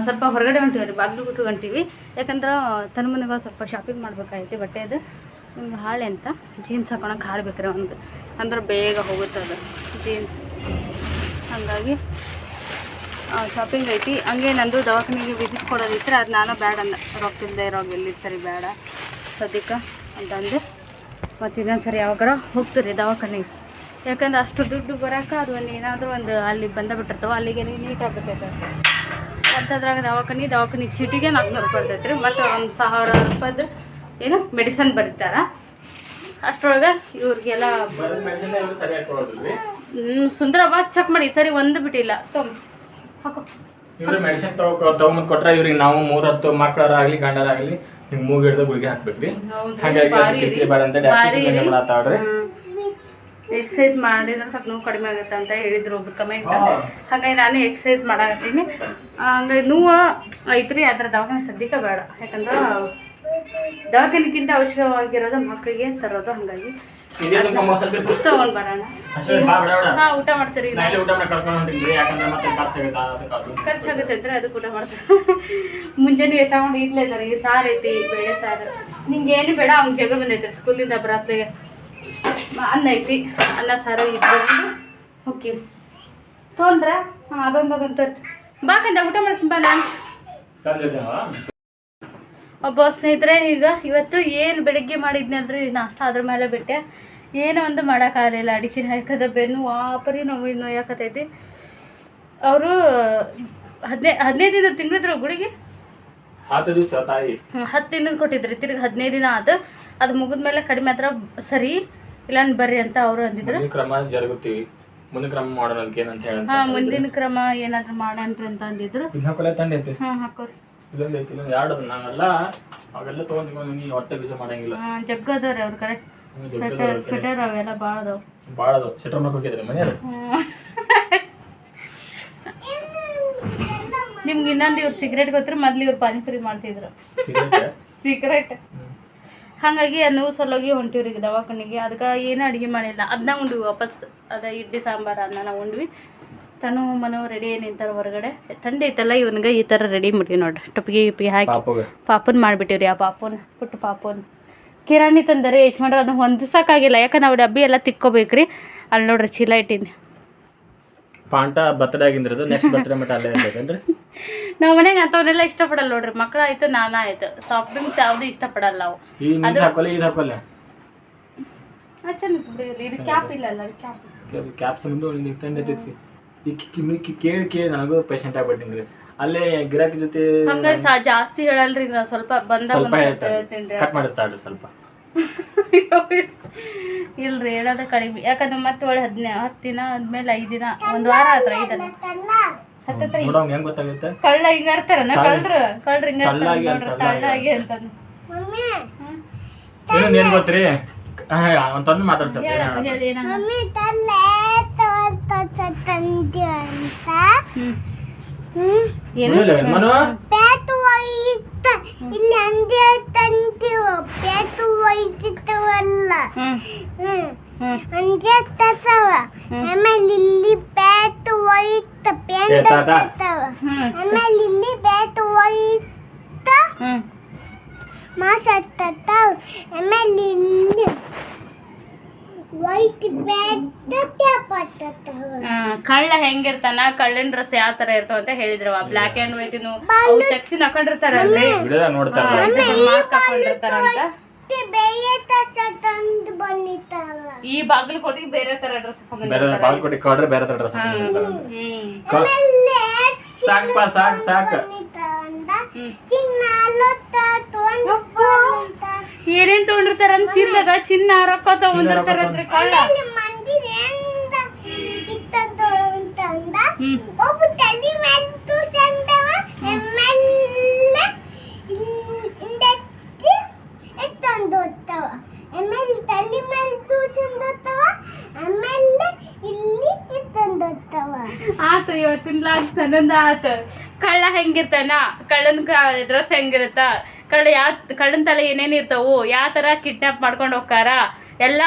ಸ್ವಲ್ಪ ಹೊರಗಡೆ ಹೊಂಟೀವಿ ರೀ ಬಾಗಿಲು ಬಿಟ್ಟು ಹೊಂಟಿವಿ. ಯಾಕಂದ್ರೆ ತನ್ನ ಮನೆಗೆ ಸ್ವಲ್ಪ ಶಾಪಿಂಗ್ ಮಾಡ್ಬೇಕಾಗೈತಿ ಬಟ್ಟೆದು ನಿಮ್ಗೆ ಹಾಳೆ ಅಂತ ಜೀನ್ಸ್ ಹಾಕೊಳಕ್ಕೆ ಹಾಳು ಬೇಕ್ರಿ ಒಂದು. ಅಂದ್ರೆ ಬೇಗ ಹೋಗುತ್ತೆ ಅದು ಜೀನ್ಸ್ ಹಾಗಾಗಿ ಶಾಪಿಂಗ್ ಐತಿ. ಹಂಗೆ ನಂದು ದವಾಖಾನೆಗೆ ವಿಸಿಟ್ ಕೊಡೋದಿದ್ರೆ ಅದು ನಾನು ಬ್ಯಾಡ ಅಂದ. ಇರೋ ಎಲ್ಲಿ ಸರಿ ಬೇಡ ಸದ್ಯಕ್ಕೆ ಅಂತಂದು ಮತ್ತು ಇನ್ನೊಂದು ಸರಿ ಯಾವಾಗಾರ ಹೋಗ್ತೀರಿ ದವಾಖಾನೆಗೆ. ಯಾಕಂದ್ರೆ ಅಷ್ಟು ದುಡ್ಡು ಬರೋಕೆ ಅದು ಒಂದು ಏನಾದರೂ ಒಂದು ಅಲ್ಲಿ ಬಂದ ಬಿಟ್ಟಿರ್ತಾವೆ, ಅಲ್ಲಿಗೆ ನೀಟಾಗಿ ಬರ್ತೈತೆ ಅಂಥದ್ರಾಗ ದವಾಖಾನೆ ದವಾಖಾನೆ ಚೀಟಿಗೆ ನಾಲ್ಕುನೂರು ರೂಪಾಯಿ ಇರ್ತೈತೆ ರೀ ಮತ್ತು ಒಂದು ಸಾವಿರ ರೂಪಾಯ್ದು ಏನು ಮೆಡಿಸನ್ ಬರ್ತಾರೆ. ಅಷ್ಟರೊಳಗೆ ಇವ್ರಿಗೆಲ್ಲ ಹ್ಮ್, ಸುಂದರಮ್ಮ ಚೆಕ್ ಮಾಡಿ. ಸರಿ ಒಂದು ಬಿಟ್ಟಿಲ್ಲ. ಹಾಕೋ. ಇವ್ರು ಮೆಡಿಸಿನ್ ತಗೋ ತಗೊಂಬಂದ್ ಕೊಟ್ರೆ ಇವ್ರಿಗೆ ನಾವು ಮೂರ್ ಹತ್ತು ಮಕ್ಕಳರಾಗ್ಲಿ ಗಂಡರಾಗ್ಲಿ ಹಿಂಗ್ ಮೂಗಿಡ್ದು ಗುಳಿಗೆ ಹಾಕ್ಬೇಕ್ರಿ ಹಾಗಾಗಿ ಬೇಡ ಅಂತ ಎಕ್ಸಸೈಸ್ ಮಾಡಿದ್ರೆ ಸ್ವಲ್ಪ ನೋವು ಕಡಿಮೆ ಆಗುತ್ತೆ ಅಂತ ಹೇಳಿದ್ರು ಒಬ್ರು ಕಮೆಂಟ್. ಹಾಗಾಗಿ ನಾನು ಎಕ್ಸಸೈಸ್ ಮಾಡಾಕತ್ತೀನಿ. ಹಂಗಾಗಿ ನೋವು ಐತ್ರಿ ಅದ್ರ ದವಾಖಾನೆ ಸದ್ಯಕ್ಕೆ ಬೇಡ. ಯಾಕಂದ್ರೆ ದವಾಖಾನೆಗಿಂತ ಅವಶ್ಯಕವಾಗಿರೋದು ಮಕ್ಕಳಿಗೆ ತರೋದು ಹಾಗಾಗಿ. ತಗೊಂಡ್ ಬರೋಣ. ಹಾ ಊಟ ಮಾಡ್ತೀರಿ ಖರ್ಚಾಗುತ್ತೆ ಅಂದ್ರೆ ಅದಕ್ಕೆ ಊಟ ಮಾಡ್ತಾರೆ ಮುಂಜಾನೆ ತಗೊಂಡು ಇಡ್ಲೇ ಇದಾರೆ ಈ ಸಾರು ಐತಿ ಬೇಳೆ ಸಾರು. ನಿಂಗೆ ಏನು ಬೇಡ ಅವ್ನ ಜಗಳ ಬಂದೈತೆ ಸ್ಕೂಲಿಂದ ಬರತ್ಲಿಗೆ ಅನ್ನ ಐತಿ ಅನ್ನ ಸಾರು ಇಟ್ಕೊಂಡು ಹೋಗ್ತೀವಿ ತೊಗೊಂಡ್ರ ಹಾಂ ಅದೊಂದು ಅದೊಂದು ಬಾಕಂದ ಊಟ ಮಾಡಿಸ್ತೀನಿ ಬಾ ನಾನು. ಒಬ್ಬ ಸ್ನೇಹಿತರೆ ಈಗ ಇವತ್ತು ಏನು ಬೆಳಿಗ್ಗೆ ಮಾಡಿದ್ನಲ್ರಿ ನಾಷ್ಟ ಅದ್ರ ಮೇಲೆ ಬಿಟ್ಟೆ. ಏನೋ ಒಂದು ಮಾಡೋಕ್ಕಾಗಲಿಲ್ಲ ಅಡಿಕೆ ಹಾಕದ ಬೆನ್ನು ವಾಪರಿ ನೋವು ನೋಯಾಕತೈತಿ ಅವರು ಹದಿನೈದು ಹದಿನೈದು ದಿನ ತಿಂಗಳಿದ್ರು ಗುಳಿಗೆ? ಹತ್ತು ದಿವಸ ತಾಯಿ. ಹತ್ತು ದಿನದ ಕೊಟ್ಟಿದ್ರಿ. ತಿರ್ಗಿ ಹದಿನೈದು ದಿನ ಆತು ಅದು ಮುಗಿದ್ಮೇಲೆ ಕಡಿಮೆ ಹತ್ರ ಸರಿ. ಇಲ್ಲ ಬರ್ರಿ ಅಂತ ಅವರು ಅಂದಿದ್ರು. ಮುಂದಿನ ಕ್ರಮ ಜರುಗುತ್ತೀವಿ. ಮುಂದಿನ ಕ್ರಮ ಮಾಡೋಣ ಅದಕ್ಕೆ ಏನಂತ ಹೇಳಂತ ಹಾಂ ಮುಂದಿನ ಕ್ರಮ ಏನಾದ್ರು ಮಾಡೋಣ್ರಿ ಅಂತ ಅಂದಿದ್ರು. ಇನ್ನ ಕೊಲೆ ತಂಡಿ ಐತಿ. ಹಾಂ ಹಾಕೋರಿ. ಇಲ್ಲೊಂದು ಐತಿ ಇಲ್ಲೊಂದು ಎರಡು ಅದ ನಾವೆಲ್ಲ ಅವೆಲ್ಲ ತೊಗೊಂಡು ನೀ ಹೊಟ್ಟೆ ಬೀಜ ಮಾಡಂಗಿಲ್ಲ. ಹಾಂ ಜಗ್ಗದವ್ರಿ ಅವ್ರು ಕರೆಕ್ಟ್ ಹ್ಮ್, ಸ್ವೆಟರ್ ಸ್ವೆಟರ್ ಅವೆಲ್ಲ ಭಾಳ ಅದಾವ. ಭಾಳ ಅದಾವ. ಸ್ವೆಟರ್ ಮಾಡಕ್ಕೆ ಹೋಗಿದ್ರಿ ಮನೆಯವ್ರು? ನಿಮ್ಗೆ ಇನ್ನೊಂದು ಇವ್ರು ಸಿಗರೇಟ್ ಗೊತ್ತಿರ ಮೊದ್ಲು ಇವ್ರು ಪಾನಿಪುರಿ ಮಾಡ್ತಿದ್ರು. ಸಿಗರೇಟ್? ಹಾಗಾಗಿ ನೋವು ಸಲುವಾಗಿ ಹೊಂಟಿವ್ರಿ ಈಗ ದವಾಖಾನಿಗೆ. ಅದಕ್ಕೆ ಏನೂ ಅಡುಗೆ ಮಾಡಿಲ್ಲ. ಅದನ್ನ ಉಂಡ್ವಿ ವಾಪಸ್. ಅದ ಇಡ್ಲಿ ಸಾಂಬಾರು ಅನ್ನ ನಾವು ಉಂಡ್ವಿ. ತನು ಮನು ರೆಡಿ ನಿಂತಾರ ಹೊರಗಡೆ. ಥಂಡಿ ಐತಲ್ಲ ಇವನಿಗೆ ಈ ಥರ ರೆಡಿ ಮಾಡಿ ನೋಡ್ರಿ. ಟೊಪ್ಪಿಗೆ ಗಿಪ್ಪಿಗೆ ಹಾಕಿ ಪಾಪನ್ ಮಾಡಿಬಿಟ್ಟಿವ್ರಿ ಆ ಪಾಪನ್ ಪುಟ್ಟು ಪಾಪನ್. ಕಿರಾಣಿ ತಂದರೆ ಯಶ್ಮಂಡ್ರ ಅದನ್ನ ಹೊಂದಿಸೋಕ್ಕಾಗಿಲ್ಲ ಯಾಕಂದ್ರೆ ನಾವು ಡಬ್ಬಿ ಎಲ್ಲ ತಿಕ್ಕೋಬೇಕ್ರಿ. ಅಲ್ಲಿ ನೋಡ್ರಿ ಚೀಲ ಇಟ್ಟೀನಿ. ಪಾಂಟ ಬರ್ತಡೇ ಆಗಿಂದ್ರದು ನೆಕ್ಸ್ಟ್ ಬರ್ತಡೇ ಮಟ್ಟ ಅಲ್ಲೇ ಇರ್ತೈತೇನ್ರಿ ನಾವು ಮನೆಗೆ ಅಂಥವನ್ನೆಲ್ಲ ಇಷ್ಟಪಡಲ್ಲ ನೋಡ್ರಿ ಮಕ್ಕಳಾಯ್ತು ನಾನಾ ಆಯ್ತು. ಸಾಫ್ಟ್ ಡ್ರಿಂಕ್ಸ್ ಯಾವುದು ಇಷ್ಟಪಡಲ್ಲ ನಾವು. ಈ ನೀರು ಹಾಕೋಲ್ಲ ಇದು ಹಾಕೋಲ್ಲ ಇದು ಕ್ಯಾಪ್ ಇಲ್ಲಲ್ಲ ಕ್ಯಾಪ್ ಕ್ಯಾಪ್ ಸಂಬಂಧ ನಿಂಗೆ ತಂದೈತಿ ಈ ಕಿಮ್ಮಿ ಕೇಳಿ ಕೇಳಿ ನನಗೂ ಪೇಷಂಟ್ ಆಗ್ಬಿಟ್ಟಿನಿ ರೀ ಅಲ್ಲೇ ಗಿರಾಕಿ ಜೊತೆ ಹಂಗ ಸಾ ಜಾಸ್ತಿ ಹೇಳಲ್ರಿ ನಾ ಸ್ವಲ್ಪ ಬಂದ ಸ್ವಲ್ಪ ಹೇಳ್ತೀನಿ ಕಟ್ ಮಾಡಿರ್ತಾಳ್ರಿ ಸ್ವಲ್ಪ. ಇಲ್ರಿ ಹೇಳೋದು ಕಡಿಮೆ. ಯಾಕಂದ್ರೆ ಮತ್ತೆ ಒಳ್ಳೆ ಹದಿನ ಹತ್ತು ದಿನ ಆದ್ಮೇಲೆ ಐದು ದಿನ ಒಂದು ವಾರ ಆತ್ರ ಐದಲ್ಲ ಹತ್ತತ್ರ ನೋಡೋಂಗ್ ಹೆಂಗ್ ಗೊತ್ತಾಗುತ್ತೆ? ಕಳ್ಳ ಹಿಂಗ ಇರ್ತಾರನ ಕಳ್ರು ಕಳ್ಳರು ಹಿಂಗ ಅಂತ, ಇನ್ನೊಂದು ಏನು ಗೊತ್ತ್ರಿ? ಒಂದು ತಂದು ಮಾತಾಡ್ಸತ್ತೆ. ಮಮ್ಮಿ ತಲೆ ತೋರ್ತ ತಂದಿ ಅಂತ? ಹ್ಮ್. ಏನು ಮನು ಪೇತು ಒಯ್ತ ಇಲ್ಲಿ ಅಂದಿ ತಂತೀವ ಪೇತು ಒಯ್ತಿತ್ತವಲ್ಲ ಅಂಜೆ ತತ್ತವ ಆಮೇಲೆ ಇಲ್ಲಿ ಪೇತು ಒಯ್ತ ಪೇಂಟ್ ಏ ತತ್ತವ ಹ್ಮ್. ಆಮೇಲೆ ಇಲ್ಲಿ ಪೇತು ಒಯ್ತ ಹ್ಮ್. ಮಾಸ ತತ್ತವ ಆಮೇಲೆ ಇಲ್ಲಿ ವೈಟ್ ಪೇತ ಕಳ್ಳ ಹೆಂಗಿರ್ತಾನ ಕಳ್ಳಿನ ಡ್ರೆಸ್ ಯಾವ ತರ ಇರ್ತಾವ ಅಂತ ಹೇಳಿದ್ರವ ಬ್ಲಾಕ್ ಅಂಡ್ ವೈಟ್ ಅವು ಚೆಕ್ಸಿನ್ ಹಾಕೊಂಡಿರ್ತಾರಲ್ರಿ ಮಾಸ್ಕ್ ಹಾಕೊಂಡಿರ್ತಾರಂತ. ಈ ಬಾಗಿಲು ಕೊಟ್ಟಿಗೆ ಬೇರೆ ತರ ಡ್ರೆಸ್ ಬೇರೆ ಬಾಲ್ಕೋಟಿ ಕೊಡ್ರೆ ಬೇರೆ ತರ ಡ್ರೆಸ್ ಸಾಕಪ್ಪ ಸಾಕ್ ಸಾಕ್ ಏನೇನ್ ತಗೊಂಡಿರ್ತಾರ ಚಿನ್ನಗ ಚಿನ್ನ ರೊಕ್ಕ ತಗೊಂಡಿರ್ತಾರ ಕಳ್ಳ. ಹ್ಮ್. ಒಬ್ಬ ತಲೆ ಮೇಲೆ ತೂಸಂದವ ಎಮ್ಮೆಲ್ಲ ಇಂದಕ್ಕೆ ಎತ್ತಂದು ಹೋಗ್ತವ ಆಮೇಲೆ ತಲೆ ಮೇಲೆ ತೂಸಂದತ್ತವ ಎಮ್ಮೆಲ್ಲ ಇಲ್ಲಿ ಎತ್ತಂದು ಹೋಗ್ತವ ಆತ ಇವತ್ತಿನ ಲಾಗ್ ತನ್ನಂದ ಆತ. ಕಳ್ಳ ಹೆಂಗಿರ್ತಾನ? ಕಳ್ಳನ್ ಡ್ರೆಸ್ ಹೆಂಗಿರುತ್ತ? ಕಳ್ಳ ಯಾವ ಕಳ್ಳನ ತಲೆ ಏನೇನು ಇರ್ತಾವು ಯಾವ ಥರ ಕಿಡ್ನಾಪ್ ಮಾಡ್ಕೊಂಡು ಹೋಗ್ತಾರ? ಎಲ್ಲ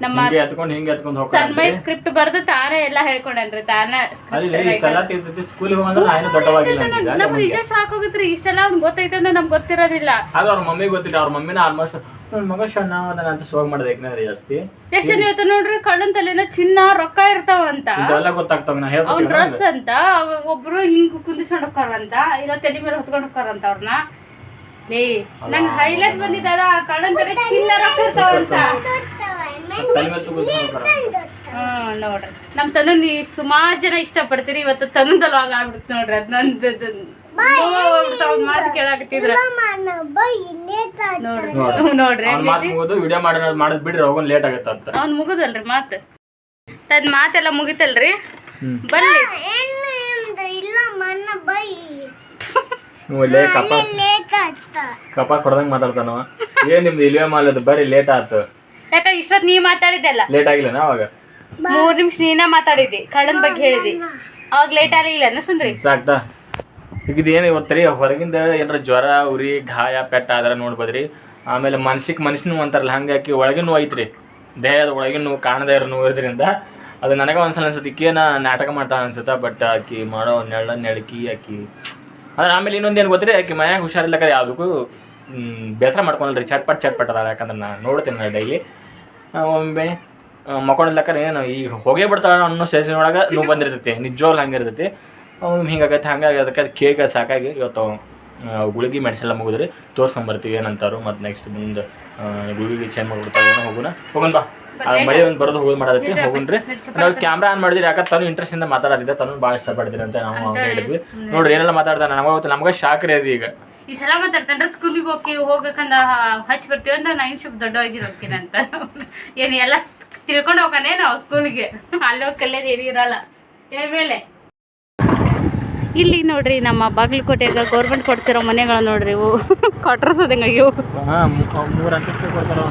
ನಮ್ಮ ಹಿಂಗೆ ಎತ್ಕೊಂಡು ಹಿಂಗೆ ಎತ್ಕೊಂಡು ಹೋಗ್ತಾರೆ ತನ್ಮಯ್ ಸ್ಕ್ರಿಪ್ಟ್ ಬರ್ದು ತಾನೇ ಎಲ್ಲ ಹೇಳ್ಕೊಂಡನ್ರಿ ತಾನೇ ಅಲ್ಲಿ ಇಷ್ಟೆಲ್ಲ ತಿಂತೈತಿ ಸ್ಕೂಲಿಗೆ ಹೋಗಂದ್ರೆ ನಾನು ದೊಡ್ಡವಾಗಿಲ್ಲ ಅಂತಿದ್ದೆ ನಮ್ಗೆ. ನಿಜ ಸಾಕೋಗಿತ್ರಿ ಇಷ್ಟೆಲ್ಲ ಅವ್ನ್ ಗೊತ್ತೈತೆ ಅಂದ್ರೆ ನಮ್ಗೆ ಗೊತ್ತಿರೋದಿಲ್ಲ. ಅದು ಅವ್ರ ಮಮ್ಮಿ ಗೊತ್ತಿಲ್ಲ ಅವ್ರ ಮಮ್ಮಿನ ಆಲ್ಮೋಸ್ಟ್ ನನ್ನ ಮಗ ಸಣ್ಣ ಅದನ್ನ ಅಂತ ಸೋಗ್ ಮಾಡೋದು ಯಾಕಂದ್ರೆ ಜಾಸ್ತಿ. ಎಷ್ಟು ಇವತ್ತು ನೋಡ್ರಿ ಕಳ್ಳನ್ ತಲೆನ ಚಿನ್ನ ರೊಕ್ಕ ಇರ್ತಾವಂತ ಇದೆಲ್ಲ ಗೊತ್ತಾಗ್ತಾವ ನಾ ಅವ್ನ ಹೇಳ್ಬೇಕು ಡ್ರೆಸ್ ಅಂತ ಅವ- ಒಬ್ರು ಹಿಂಗ್ ಕುಂದಿಸ್ಕೊಂಡ್ ಹೋಗ್ತಾರಂತ ಇಲ್ಲ ತಲೆ ಮೇಲೆ ಹೊತ್ಕೊಂಡ್ ಹೋಗ್ತಾರಂತ ಅವ್ರನ್ನ ಲೇ ನಂಗೆ ಹೈಲೈಟ್ ಬಂದಿದ್ದಲ್ಲ ಕಳ್ಳನ್ ಕಡೆ ಚಿನ್ನ ರೊಕ್ಕ ಅಂತ. ನೋಡ್ರಿ. ನಮ್ ತನು ನೀ ಸುಮಾರು ಜನ ಇಷ್ಟಪಡ್ತೀರಿ ಇವತ್ತು ತನುದಲ್ ಆಗ್ಬಿಡ್ತು ನೋಡ್ರಿ ಅದ್ ನಂದು ಮಾತು ಕೇಳಾಕತ್ತಿದ್ರ. ಮನ ಬೈ ಇಲ್ಲೇ ತಾತ ನೋಡ್ರಿ. ನೋಡ್ರಿ. ಮಾತು ಮುಗಿದು ವಿಡಿಯೋ ಮಾಡೋದು ಮಾಡೋದು ಬಿಡ್ರಿ ಹೋಗೋನ್ ಲೇಟ್ ಆಗತ್ತೆ ಅಂತ. ಅವ್ನ್ ಮುಗುದಲ್ರಿ ಮಾತು. ತದ್ ಮಾತೆಲ್ಲ ಮುಗಿತಲ್ರಿ? ಬನ್ನಿ. ಬರ್ಲಿ ಇಲ್ಲ ಮನ್ನ ಬೈ ನೀವು ಲೇ ತಾತ ಕಪ್ಪ ಕೊಡ್ದಂಗ್ ಮಾತಾಡ್ತಾನವ. ಏನ್ ನಿಮ್ದು ಇಲ್ವೇ ಮಾಲದು ಬರೀ ಲೇಟ್ ಆತು ಯಾಕ ಇಷ್ಟೊತ್ತು ನೀ ಮಾತಾಡಿದ್ದೆಲ್ಲ ಲೇಟ್ ಆಗಿಲ್ಲ ಅವಾಗ? ಮೂರ್ ನಿಮಿಷ ನೀನ ಮಾತಾಡಿದ್ದಿ ಕಳ್ಳನ್ ಬಗ್ಗೆ ಹೇಳಿದಿ ಅವಾಗ ಲೇಟ್ ಆಗಲಿಲ್ಲ ಅನ್ನ ಸುಂದ್ರಿ? ಸಾಕ್ತಾ? ಈಗ ಇದೇನು ಇವತ್ತು ರೀ? ಹೊರಗಿಂದ ಏನಾರ ಜ್ವರ ಉರಿ ಗಾಯ ಪೆಟ್ಟ ಆದ್ರೆ ನೋಡ್ಬೋದ್ರಿ. ಆಮೇಲೆ ಮನ್ಸಿಗೆ ಮನುಷ್ಯನು ಅಂತಾರಲ್ಲ ಹಂಗಾಕಿ ಒಳಗಿನ ನೋವು ಐತ್ರಿ. ದೇಹದ ಒಳಗಿನ ನೋವು ಕಾಣದೇ ಇರೋ ನೋವು ಇರೋದ್ರಿಂದ ಅದು ನನಗೆ ಒಂದ್ಸಲ ಅನ್ಸುತ್ತೆ ಈಕೇನ ನಾಟಕ ಮಾಡ್ತಾಳೆ ಅನ್ಸುತ್ತೆ? ಬಟ್ ಆಕಿ ಮಾಡೋ ನೆಳ್ಳ ನೆಳಕಿ ಆಕಿ ಆದ್ರೆ ಆಮೇಲೆ ಇನ್ನೊಂದು ಏನು ಯಾಕೆ ಮನ್ಯಾಗ ಹುಷಾರಿಲ್ಲ ಕರೆ? ಯಾವುದಕ್ಕೂ ಬೇಸರ ಮಾಡ್ಕೊಂಡ್ರಿ ಚಟ್ಪಟ್ ಚಟ್ಪಟ್ ಅದಾರ ಯಾಕಂದ್ರೆ ನಾನು ನೋಡ್ತೀನಿ ನಾನು ಡೈಲಿ. ಒಮ್ಮೆ ಮಕ್ಕೊಂಡಿಲ್ಲಕ್ಕಾರ ಏನು ಈಗ ಹೋಗೇ ಬಿಡ್ತಾಳೆ ಅನ್ನೋ ಸ್ಟೇಷನ್ ಒಳಗೆ ನೋವು ಬಂದಿರ್ತೈತಿ, ನಿಜವಾಗ್ಲೂ ಹಂಗಿರ್ತೈತಿ ಅವ್ನು ಹಿಂಗಾಗತ್ತೆ ಹಂಗಾಗಿ ಅದಕ್ಕೆ ಅದು ಕೇಕ ಸಾಕಾಗಿ ಇವತ್ತು ಗುಳಿಗೆ ಮೆಡಿಸಿನ್ ಎಲ್ಲ ಮುಗಿದ್ರಿ. ತೋರ್ಸ್ಕೊಂಬರ್ತೀವಿ ಏನಂತಾರು. ಮತ್ತು ನೆಕ್ಸ್ಟ್ ಮುಂದೆ ಗುಳಿಗೆ ಚೇಂಜ್ ಮಾಡಿಬಿಡ್ತಾವೆ ಏನೋ ಹೋಗೋಣ ಹೋಗೋಣ ಬಾ. ಆ, ಮಳೆ ಒಂದು ಬರೋದು ಹೋಗೋದು ಮಾಡೋದಕ್ಕೆ ಹೋಗುನ್ರಿ ನಾವು ಕ್ಯಾಮ್ರಾ ಆನ್ ಮಾಡಿದ್ರಿ ಯಾಕಂದ್ರೆ ತನು ಇಂಟ್ರೆಸ್ಟ್ ಇಂದ ಮಾತಾಡೋದಿದ್ದೆ ತನು ಭಾಳ ಇಷ್ಟಪಡ್ತೀರಿ ಅಂತ ನಾವು ಹೇಳಿದ್ವಿ. ನೋಡ್ರಿ ಏನೆಲ್ಲ ಮಾತಾಡ್ತಾನೆ ನಮಗೆ ಗೊತ್ತು ನಮಗೆ ಶಾಕ್ ರೀ ಅದು ಈಗ. ಈ ಸಲ ಮಾತಾಡ್ತಾನೆ ಸ್ಕೂಲಿಗೆ ಹೋಗಿ ಹೋಗಕ್ಕಂದ ಹಚ್ಚಿ ಬರ್ತೀವಿ ಅಂತ ನೈನ್ ಶಿಪ್ ದೊಡ್ಡ ಹೋಗ್ತೀನಿ ಅಂತ. ಏನು ಎಲ್ಲ ತಿಳ್ಕೊಂಡು ಹೋಗಾನೆ ನಾವು ಸ್ಕೂಲಿಗೆ ಅಲ್ಲಿ ಹೋಗಿ ಕಲಿಯೋದು ಏನೂ ಇರಲ್ಲ. ಮೇಲೆ. ಇಲ್ಲಿ ನೋಡ್ರಿ ನಮ್ಮ ಬಾಗಲಕೋಟೆಯಾಗ ಗೌರ್ಮೆಂಟ್ ಕೊಡ್ತಿರೋ ಮನೆಗಳು ನೋಡ್ರಿ ಇವು ಕ್ವಾರ್ಟರ್ಸ್ ಅದಂಗ ಇವು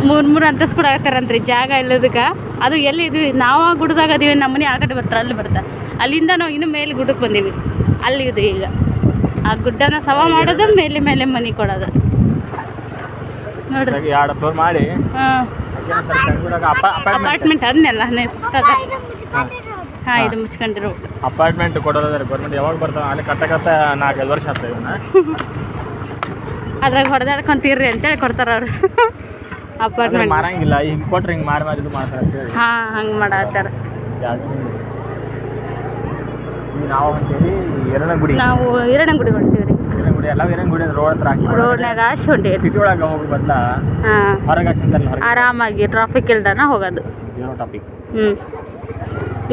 ಮೂರು ಮೂರು ಅಂತಸ್ತು ಕೂಡ ಹಾಕ್ತಾರಂತ್ರಿ ಜಾಗ ಇಲ್ಲದಕ್ಕೆ. ಅದು ಎಲ್ಲಿ ಇದು ನಾವು ಆ ಗುಡ್ಡದಾಗ ಅದೀವಿ ನಮ್ಮ ಮನೆ ಆ ಕಡೆ ಬರ್ತಾರೆ ಅಲ್ಲಿ ಬರ್ತಾರೆ ಅಲ್ಲಿಂದ ನಾವು ಇನ್ನು ಮೇಲೆ ಗುಡ್ಡಕ್ಕೆ ಬಂದೀವಿ. ಅಲ್ಲಿ ಇದು ಈಗ. ಆ ಗುಡ್ಡನ ಸವ ಮಾಡೋದು ಮೇಲೆ ಮೇಲೆ ಮನೆ ಕೊಡೋದು. ನೋಡ್ರಿ. ಮಾಡಿ. ಅಪಾರ್ಟ್ಮೆಂಟ್ ಅಪಾರ್ಟ್ಮೆಂಟ್ ಅದನ್ನೆಲ್ಲ ಫಸ್ಟ್ ಅದ ಹಾಂ ಇದು ಮುಚ್ಕೊಂಡಿರೋ ಅಪಾರ್ಟ್ಮೆಂಟ್ ಕೊಡೋದಾದ್ರೆ ಗೌರ್ಮೆಂಟ್ ಯಾವಾಗ ಬರ್ತಾವೆ ಅಲ್ಲಿ ಕಟ್ಟಕತ್ತ ನಾಲ್ಕೈದು ವರ್ಷ ಆಗ್ತದೆ ಇವನ್ನ ಅದ್ರಾಗ ಹೊಡೆದಾಡ್ಕೊಂತೀರ್ರಿ ಅಂತೇಳಿ ಕೊಡ್ತಾರ ಅವ್ರು. ಅಪಾರ್ಟ್ಮೆಂಟ್ ಮಾರಂಗಿಲ್ಲ ಹಿಂಗೆ ಕೊಟ್ರೆ ಹಿಂಗೆ ಮಾರಿ ಮಾರಿ ಇದು ಮಾಡ್ತಾರೆ ಹಾ ಹಂಗೆ ಮಾಡತ್ತಾರ. ನಾವು ಎರಡನೇ ಗುಡಿ. ನಾವು ಹಿರಣಗುಡಿ ಹೊಂಟೀವಿ ರೀ ಎರಡನೇ ಗುಡಿ ಎಲ್ಲ ಎರಡನೇ ಗುಡಿ ರೋಡ್ ಹತ್ರ ಹಾಕಿ ರೋಡ್ನಾಗ ಆಶೆ ಹೊಂಟೀವಿ ಸಿಟಿ ಒಳಗೆ ಹೋಗಿ ಬದಲ ಹಾಂ. ಹೊರಗೆ ಆರಾಮಾಗಿ ಟ್ರಾಫಿಕ್ ಇಲ್ದಾನ ಹೋಗೋದು. ಏನೋ ಟಾಪಿಕ್ ಹ್ಞೂ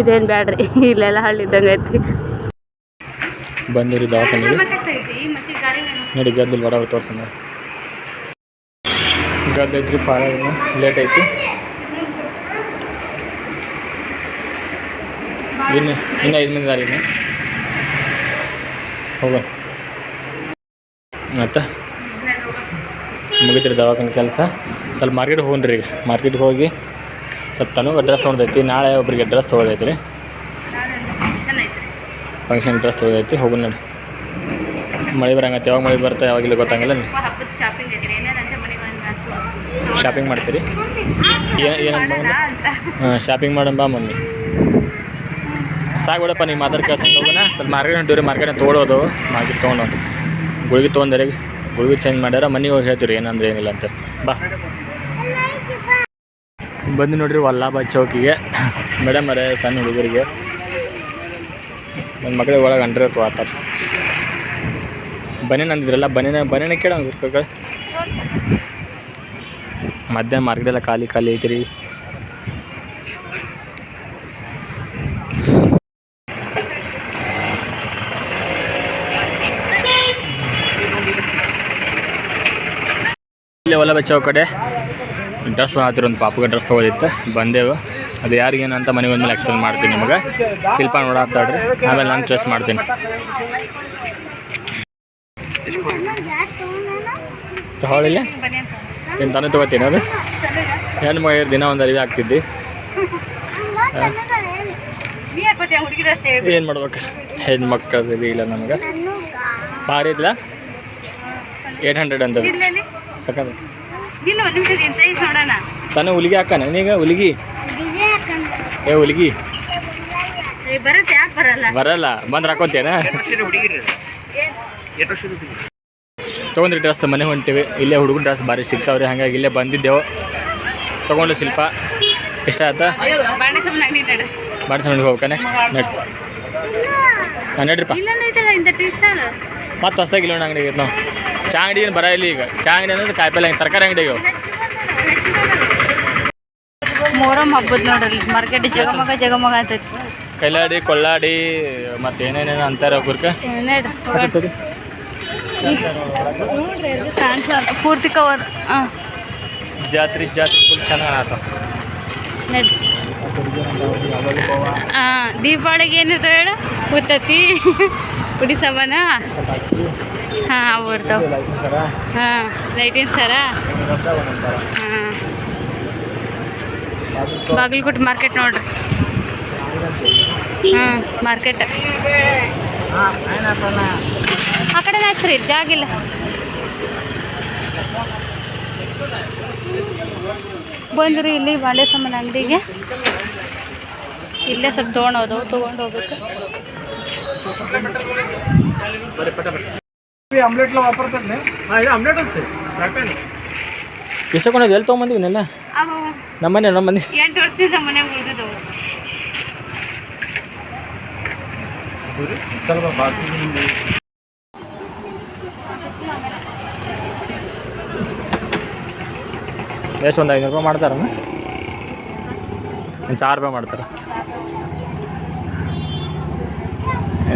ಇದೇನು ಬ್ಯಾಡ್ರಿ? ಇಲ್ಲೆಲ್ಲ ಹಳ್ಳಿ ಇದ್ದಂಗೆ ಐತಿ. ಬಂದಿರಿ ದವಾಖಾನೆಗೆ. ನೋಡಿ ಗದ್ದಲ್ಲಿ ಬಡ ತೋರ್ಸಂಗ ಗದ್ದೆ ಐತ್ರಿ ಪಾಳ ಲೇಟ್ ಐತಿ. ಇನ್ನು ಇನ್ನು ಐದು ಮಂದಿ ದಾರಿನ. ಹೋಗ. ಮತ್ತೆ? ಮುಗಿತ್ರಿ ದವಾಖಾನೆ ಕೆಲಸ. ಸ್ವಲ್ಪ ಮಾರ್ಕೆಟ್ಗೆ ಹೋಗ್ರಿ ಈಗ. ಮಾರ್ಕೆಟ್ಗೆ ಹೋಗಿ ಸ್ವಲ್ಪ ತನಗೆ ಡ್ರೆಸ್ ತೊಗೊಂಡೈತಿ, ನಾಳೆ ಒಬ್ಬರಿಗೆ ಡ್ರೆಸ್ ತೊಗೊಳೈತಿ ರೀ ಫಂಕ್ಷನ್ ಡ್ರೆಸ್ ತೊಗೊಳೈತಿ ಹೋಗೋಣ ನೋಡಿ ಮಳೆ ಬರಂಗತ್ತೆ, ಯಾವಾಗ ಮಳೆ ಬರುತ್ತೆ ಯಾವಾಗಿಲ್ಲ ಗೊತ್ತಾಗಿಲ್ಲ ಶಾಪಿಂಗ್ ಮಾಡ್ತೀರಿ? ಏನು ಏನಂತ ಹಾಂ ಶಾಪಿಂಗ್ ಬಾ ಮಮ್ಮಿ. ಸಾಕು ನೀವು ಮಾತಾಡಿ ಕೆಲಸ ಹೋಗೋಣ. ಸ್ವಲ್ಪ ಮಾರ್ಕೆಟ್ ಹೊಂಟಿವ್ರಿ ಮಾರ್ಕೆಟ್ ತೊಗೊಳೋದು, ಮಾರ್ಕೆಟ್ ತೊಗೊಂಡು ಗುಳಿಗೆ ತೊಗೊಂಡ್ರಿ ಗುಳಿಗೆ ಚೇಂಜ್ ಮಾಡ್ಯಾರ, ಮನೆಗೆ ಹೋಗಿ ಹೇಳ್ತೀರಿ ಏನಂದ್ರೆ ಏನಿಲ್ಲ ಅಂತ. ಬಾ. ಬಂದು ನೋಡ್ರಿ ವಲ್ಲಾಬಾ ಚೌಕಿಗೆ. ಮೇಡಮ್ ಅರೇ ಸಣ್ಣ ಹುಡುಗರಿಗೆ. ನನ್ನ ಮಗಳಿಗೆ ಒಳಗೆ ಅಂಡ್ರೆ ಆತರ ಬನೇನ ಅಂದಿದ್ರಲ್ಲ ಬನೇನ ಬನೇನ ಕೇಳ ಮಧ್ಯಾಹ್ನ ಮಾರ್ಗಡೆಲ್ಲ ಖಾಲಿ ಖಾಲಿ ಐತ್ರಿ. ಇಲ್ಲೇ ಒಲ್ಲ ಬಚ್ಚಾವ ಕಡೆ. ಡ್ರೆಸ್ ಒಂದು ಪಾಪಗೆ ಡ್ರೆಸ್ ತೊಗೊಳಿತ್ತು ಬಂದೆವು. ಅದು ಯಾರಿಗೇನು ಅಂತ ಮನೆಗೆ ಒಂದ್ಮೇಲೆ ಎಕ್ಸ್ಪ್ಲೇನ್ ಮಾಡ್ತೀನಿ ನಿಮಗೆ. ಶಿಲ್ಪ ನೋಡಾತ್ತಾಡ್ರಿ ಆಮೇಲೆ ನಾನು ಚಾಯ್ಸ್ ಮಾಡ್ತೀನಿ. ತಗೊಳ್ಳಿಲ್ಲ ನೀನು ತಾನೇ ತೊಗೋತೀನಿ ಅದು? ಹೆಣ್ಣು ಮಗ ದಿನ ಒಂದು ಅರಿವೆ ಆಗ್ತಿದ್ದಿ. ಏನು ಮಾಡ್ಬೇಕು? ಹೆಣ್ಣು ಮಕ್ಕಳು ಇಲ್ಲ ನಮಗೆ. ಭಾರಿ ಇಲ್ಲ ಏಯ್ಟ್ ಹಂಡ್ರೆಡ್ ಅಂತ ಸಕತ್ ಇಲ್ಲ ಒಂದು ನಿಮಿಷ ಸೈಜ್ ನೋಡೋಣ. ತಾನೇ ಹುಲಿಗೆ ಹಾಕಾನ ನೀಗ ಹುಲಿಗಿ? ಏ ಹುಲಿಗಿ. ಬರುತ್ತೆ ಯಾಕೆ ಬರಲ್ಲ? ಬರಲ್ಲ ಬಂದ್ರೆ ಹಾಕೋತೇನ? ತೊಗೊಂಡ್ರಿ ಡ್ರೆಸ್ ಮನೆ ಹೊಂಟಿವಿ. ಇಲ್ಲೇ ಹುಡುಗ ಡ್ರೆಸ್ ಭಾರಿ ಸಿಗ್ತಾವ್ರಿ ಹಾಗಾಗಿ ಇಲ್ಲೇ ಬಂದಿದ್ದೆವು. ತೊಗೊಂಡು ಶಿಲ್ಪ. ಇಷ್ಟ ಆಯ್ತಾ ಬಾಂಡೆ ಸಾಮಾನು ಅಂಗಡಿ ನಡ್ರಿ ಬಾಡಿ ಸಮಯಕ್ಕೆ ಹೋಗ್ಬೇಕಾ ನೆಕ್ಸ್ಟ್ ನೆಟ್ ನಾನು ನೆಡ್ರಿಪ್ಪ ಮತ್ತೆ ಹೊಸ ಅಂಗಡಿ ನಾವು ಚಾ ಅಂಗಡಿ ಏನು ಬರ ಇಲ್ಲಿ ಈಗ? ಚಾ ಅಂಗಡಿ ಅಂದ್ರೆ ಕಾಯಿಪಲ್ಲೆ ತರಕಾರಿ ಅಂಗಡಿ ಹಬ್ಬದ ನೋಡ್ರಿ ಮಾರ್ಕೆಟ್ ಜಗಮಗ ಜಗಮಗ ಅಂತೈತಿ ಕೈಲಾಡಿ ಕೊಳ್ಳಾಡಿ ಮತ್ತೆ ಏನೇನೇನು ಅಂತಾರ ಕಾಣಿಸಲ್ಲ ಪೂರ್ತಿ ಕವರ್ ಹಾಂ ಜಾತ್ರೆ ಜಾತ್ರೆ ಫುಲ್ ಚೆನ್ನಾಗಿ ಹಾಂ ದೀಪಾವಳಿಗೆ ಏನಿರ್ತಾವೆ ಹೇಳು? ಕೂತತಿ ಪುಡಿ ಸಾಮಾನ? ಹಾಂ ಹಾಂ ಸರ ಹಾಂ. ಬಾಗಲಕೋಟೆ ಮಾರ್ಕೆಟ್ ನೋಡ್ರಿ. ಹ್ಞೂ ಮಾರ್ಕೆಟ್ ಆ ಕಡೆ ಹಾಕ್ರಿ ಜಾಗಿಲ್ಲ ಬಂದ್ರಿ ಇಲ್ಲಿ ಬಾಂಡೆ ಸಾಮಾನು ಅಂಗಡಿಗೆ. ಇಲ್ಲೇ ಸ್ವಲ್ಪ ತೊಗೊಂಡೋದು ತಗೊಂಡು ಹೋಗ್ಬೇಕು. ಅಷ್ಟೇ. ಎಷ್ಟು ಕೊಂಡೋದು ಎಲ್ಲಿ ತೊಗೊಂಬಂದಿವಿ ನೆಲ್ಲ ಅವು ನಮ್ಮನೆ ನಮ್ಮ ಮಂದಿ ಎಂಟು ವರ್ಷದಿಂದ ಮನೆ ಉಳಿದಿದ್ದವು ಎಷ್ಟು ಒಂದು ಐನೂರು ರೂಪಾಯಿ ಮಾಡ್ತಾರಮ್ಮ? ಒಂದು ಸಾವಿರ ರೂಪಾಯಿ ಮಾಡ್ತಾರೆ.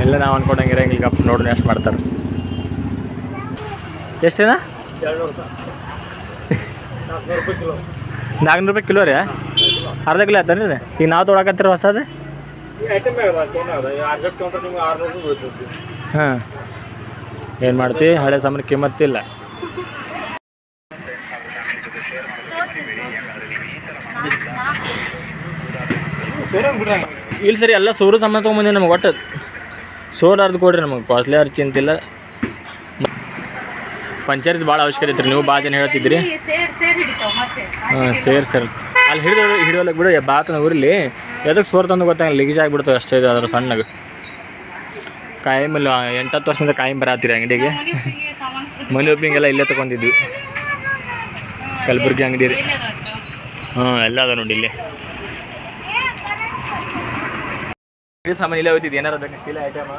ಎಲ್ಲ ನಾವು ಅನ್ಕೊಂಡಂಗೆ ಇರಂಗಿಲ್ಲ ಗಪ್ ನೋಡ್ರಿ ಎಷ್ಟು ಮಾಡ್ತಾರೆ. ಎಷ್ಟೇನಾ? ನಾಲ್ಕುನೂರು ರೂಪಾಯಿ ಕಿಲೋ ರೀ ಅರ್ಧ ಕಿಲೋ ಆಯ್ತಾನ ರೀ ಈಗ ನಾವು ತೊಗೊಳಕತ್ತೀರ ಹೊಸದು? ಹಾಂ. ಏನು ಮಾಡ್ತಿ? ಹಳೆ ಸಾಮಾನು ಕಿಮ್ಮತ್ತಿಲ್ಲ. ಇಲ್ಲ ಸರಿ, ಎಲ್ಲ ಸೂರು ಸಾಮಾನು ತೊಗೊಂಬಂದಿ ನಮಗೆ ಒಟ್ಟು. ಸೋರು ಅರ್ದು ಕೊಡ್ರಿ ನಮಗೆ? ಕಾಸ್ಟ್ಲಿ ಅರ್ದು ಚಿಂತಿಲ್ಲ. ಪಂಚಾಯತ್ ಭಾಳ ಅವಶ್ಯಕತೆ ಐತ್ರಿ ನೀವು ಭಾಳ ಜನ ಹೇಳ್ತಿದ್ರಿ ಹಾಂ ಸೇರಿ ಸರ್. ಅಲ್ಲಿ ಹಿಡಿದು ಹಿಡಿಯೋಲಕ್ಕೆ ಬಿಡು ಬಾತನ ಊರಲ್ಲಿ ಎದಕ್ಕೆ ಸೋರ್ ತಂದು ಗೊತ್ತಾಗಲ್ಲ ಲಿಗೇಜ್ ಆಗಿಬಿಡ್ತವೆ ಅಷ್ಟೇ ಇದು ಅದ್ರ ಸಣ್ಣಗೆ. ಕಾಯಂ ಇಲ್ಲ ಎಂಟತ್ತು ವರ್ಷದಿಂದ ಕಾಯಂ ಬರತ್ತೀರಿ ಅಂಗಡಿಗೆ. ಮನಿ ಒಪ್ಪಿಂಗೆಲ್ಲ ಎಲ್ಲ ಇಲ್ಲೇ ತೊಗೊಂಡಿದ್ವಿ. ಕಲಬುರ್ಗಿ ಅಂಗಡಿ ರೀ. ಹಾಂ ಎಲ್ಲ ಅದ ನೋಡಿ ಇಲ್ಲಿ. ಸಾಮಾನು ಇಲ್ಲೇ ಹೋಯ್ತಿದ್ದು ಏನಾರು ಬೇಕು? ಸ್ಟೀಲ್ ಐಟಮ್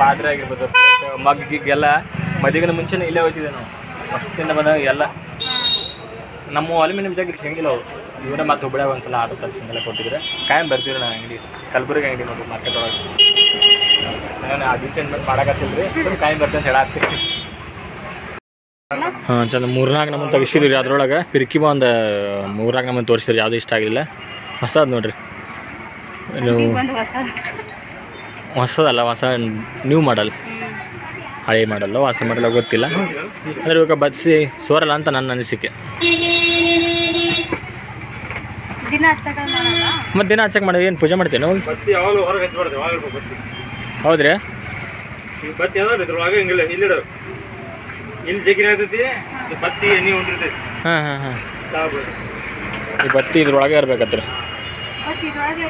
ಪಾತ್ರೆ ಆಗಿರ್ಬೋದು ಮಗ್ಗಿಗೆಲ್ಲ ಮಗ್ ಮದುವೆಗಿನ ಮುಂಚೆನೇ ಇಲ್ಲೇ ಹೋಗ್ತಿದ್ದೆ ನಾವು. ಫಸ್ಟಿಂದ ಬಂದಾಗ ಎಲ್ಲ. ನಮ್ಮ ಅಲ್ಯೂಮಿನಿಯಂ ಜಾಗ ಸಿಂಗಿಲ್ಲ ಅವರು. ಇವರೇ ಮತ್ತೆ ಹುಬ್ಬಳ್ಳಿ ಒಂದ್ಸಲ ಆಟೋ ತರ್ಸಿಂಗೆಲ್ಲ ಕೊಟ್ಟಿದ್ರೆ. ಕಾಯಂ ಬರ್ತೀವಿ ನಾನು ಅಂಗಡಿ. ಕಲ್ಬುರ್ಗಿ ಅಂಗಡಿ ನೋಡಿ ಮಾರ್ಕೆಟ್ ಒಳಗೆ. ನಾನು ಅಡ್ವರ್ಟೈಸ್ಮೆಂಟ್ ಮಾಡಕತ್ತಿಲ್ಲ ರೀ ಕಾಯಂ ಬರ್ತೀನಿ ಅಂತ ಹಾಂ ಚಂದ. ಮೂರ್ನಾಲ್ಕು ನಮ್ಮನ್ನು ತೆಗಿಸಿದ್ರಿ ಅದ್ರೊಳಗೆ. ಪಿರ್ಕಿ ಒಂದು ಮೂರ್ನಾಲ್ಕು ನಮ್ಮನ್ನು ತೋರಿಸಿದ್ರಿ ಯಾವುದೂ ಇಷ್ಟ ಆಗಲಿಲ್ಲ ಹೊಸದು ನೋಡ್ರಿ. ಒಂದು ಹೊಸದಲ್ಲ ಹೊಸ ನ್ಯೂ ಮಾಡಲ್ ಹಳೆ ಮಾಡಲ್ಲ ಹೊಸ ಮಾಡಲ್ಲ ಗೊತ್ತಿಲ್ಲ. ಅಂದ್ರೆ ಇವಾಗ ಬದ್ಸಿ ಸೋರಲ್ಲ ಅಂತ ನನ್ನ ಅನಿಸಿಕೆ. ಹಚ್ಚಕ ಮತ್ತು ದಿನ ಹಚ್ಚಕ್ಕೆ ಮಾಡಿದ್ವಿ ಏನು ಪೂಜೆ ಮಾಡ್ತೇನೆ ಹೌದ್ರಿ? ಹಾಂ ಹಾಂ ಹಾಂ. ಸಾಕು ಈ ಬತ್ತಿ ಇದ್ರೊಳಗೆ ಇರ್ಬೇಕತ್ರಿ. ಬಟ್ ಇದ್ರೊಳಗೆ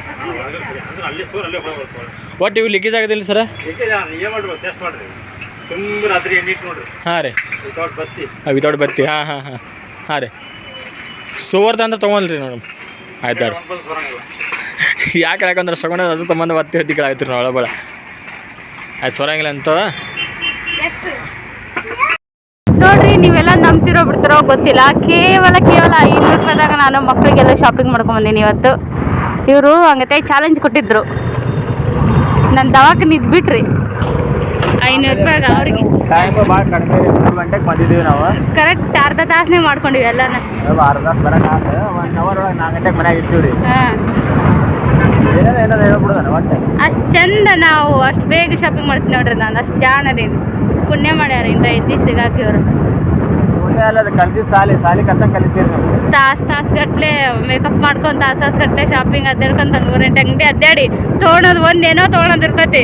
ಅಂದ್ರೆ ಅಲ್ಲಿ ಸೂರ್ ಅಲ್ಲೇ ಹೊರಗೆ ಒಟ್ಟು ಇವು ಲಿಗೇಜ್ ಆಗೋದಿಲ್ಲ ಸರ? ತುಂಬ ರಾತ್ರಿ ನೋಡ್ರಿ. ಹಾಂ ರೀ. ವಿತೌಟ್ ಬತ್ತಿ. ವಿತೌಟ್ ಬತ್ತಿ. ಹಾಂ ಹಾಂ ಹಾಂ. ಹಾಂ ರೀ. ಸೋರ್ದ ಅಂದ್ರೆ ತೊಗೊಂಡ್ರಿ ನೋಡಿ. ಆಯ್ತು ಯಾಕೆ ಯಾಕಂದ್ರೆ ಸಗೊಂಡ ಅದು ತೊಗೊಂಡು ಬತ್ತಿ ಹದ್ದಿ ಆಯ್ತು ನಾವು ಒಳಬಳ ಆಯ್ತು ಸೊರಂಗಿಲ್ಲ ಅಂತ ನೋಡ್ರಿ ನೀವೆಲ್ಲ ನಂಬ್ತಿರೋ ಬಿಡ್ತಿರೋ ಗೊತ್ತಿಲ್ಲ. ಕೇವಲ ಕೇವಲ ಐನೂರು ರೂಪಾಯಿದಾಗ ನಾನು ಮಕ್ಕಳಿಗೆಲ್ಲ ಶಾಪಿಂಗ್ ಮಾಡ್ಕೊಂಬಂದಿನಿ ಇವತ್ತು. ಇವರು ಹಂಗತೆ ಚಾಲೆಂಜ್ ಕೊಟ್ಟಿದ್ರು. ನನ್ನ ದವಾಖಾನೆ ಇದ್ ಬಿಟ್ರಿ. ಐನೂರು ರೂಪಾಯಿ ಅವ್ರಿಗೆ. ಟೈಮ್ ಭಾಳ ಕಡಿಮೆ ಮೂರು ಗಂಟೆಗೆ ಬಂದಿದ್ದೀವಿ ನಾವು. ಕರೆಕ್ಟ್ ಅರ್ಧ ತಾಸನೇ ಮಾಡ್ಕೊಂಡಿವಿ ಎಲ್ಲನ. ಅರ್ಧ ಬರೋಣ ಒನ್ ಅವರ್ ಒಳಗೆ ನಾಲ್ಕು ಗಂಟೆಗೆ ಮನೆಯಾಗ ಇರ್ತೀವಿ ರೀ. ಏನಾರ ಏನಾರ ಹೇಳ್ಬಿಡೋಣ ಒಟ್ಟೆ ಅಷ್ಟು ಚಂದ ನಾವು ಅಷ್ಟು ಬೇಗ ಶಾಪಿಂಗ್ ಮಾಡ್ತೀನಿ ನೋಡ್ರಿ ನಾನು ಅಷ್ಟು ಜಾಣದೇನು ಪುಣ್ಯ ಮಾಡ್ಯಾರ ಇಂಥ ಇತ್ತೀಚೆಗೆ ಹಾಕಿವ್ರು ಮುಂದೆ ಅಲ್ಲ ಕಲ್ತಿದ್ದು ಸಾಲಿ ಸಾಲಿ ಕಲ್ತಂಗೆ ಕಲಿತೀರಿ ನೀವು. ತಾಸು ತಾಸು ಗಟ್ಲೆ ಮೇಕಪ್ ಮಾಡ್ಕೊಂಡು ತಾಸು ತಾಸು ಗಟ್ಲೆ ಶಾಪಿಂಗ್ ಅದ್ದಾಡ್ಕೊಂತ ನೂರೆಂಟು ಅಂಗಡಿ ಅದ್ದಾಡಿ ತೊಗೊಳೋದು ಒಂದೇನೋ ತೊಗೊಳೋದು ಇರ್ತೈತಿ.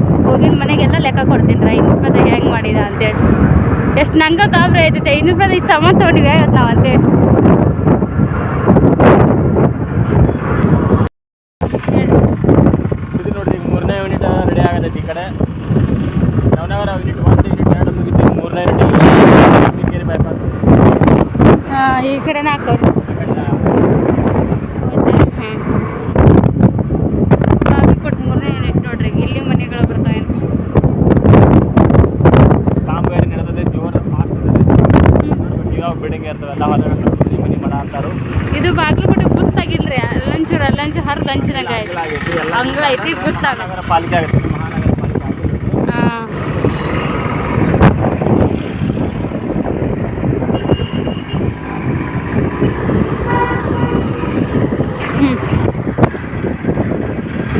ಹೋಗಿನ ಮನೆಗೆಲ್ಲ ಲೆಕ್ಕ ಕೊಡ್ತೀನಿ ಐನೂರು ರೂಪಾಯಿ ಹೆಂಗೆ ಮಾಡಿದ ಅಂತೇಳಿ. ಎಷ್ಟು ನಂಗೆ ಗಾಬರಿ ಆಯ್ತೈತೆ ಐನೂರು ರೂಪಾಯಿ ಇದು ಸಾಮಾನು ತೊಗೊಂಡಿವಿ ಇವತ್ತು ನಾವು ಅಂತೇಳಿ. ನೋಡ್ರಿ ಮೂರನೇ ಯೂನಿಟ್ ರೆಡಿ ಈ ಕಡೆ. ನವನವರ ಯೂನಿಟ್ ಒಂದು ಯೂನಿಟ್ ಎರಡು ಮುಗಿತು ಮೂರನೇ ಯೂನಿಟ್ ಈ ಕಡೆನೇ ಹಾಕೋರಿ ಹ್ಞೂ ಕೊಟ್ಟು ಮೂರನೇ ಯೂನಿಟ್ ನೋಡ್ರಿ ಇಲ್ಲಿ ಮನೆಗಳು ಬರ್ತಾವೆ ಕಾಮಗಾರಿ ನಡೆದದೆ ಜೋರ ಫಾಸ್ಟ್ ಇವಾಗ ಬಿಲ್ಡಿಂಗ್ ಇರ್ತವೆಲ್ಲ ಹೊರಗಡೆ ಮನೆ ಮನೆ ಮಾಡ ಅಂತಾರು ಇದು ಬಾಗಲಕೋಟೆ ಗೊತ್ತಾಗಿಲ್ರಿ ಲಂಚೂರ ಲಂಚ್ ಹರ್ ಲಂಚ್ನಾಗ ಆಯ್ತು ಆಗೈತಿ ಎಲ್ಲ ಅಂಗಳ ಐತಿ ಗೊತ್ತಾಗ ನಗರ ಪಾಲಿಕೆ ಆಗುತ್ತೆ ಮಹಾನಗರ ಪಾಲಿಕೆ ಆಗುತ್ತೆ ಹಾಂ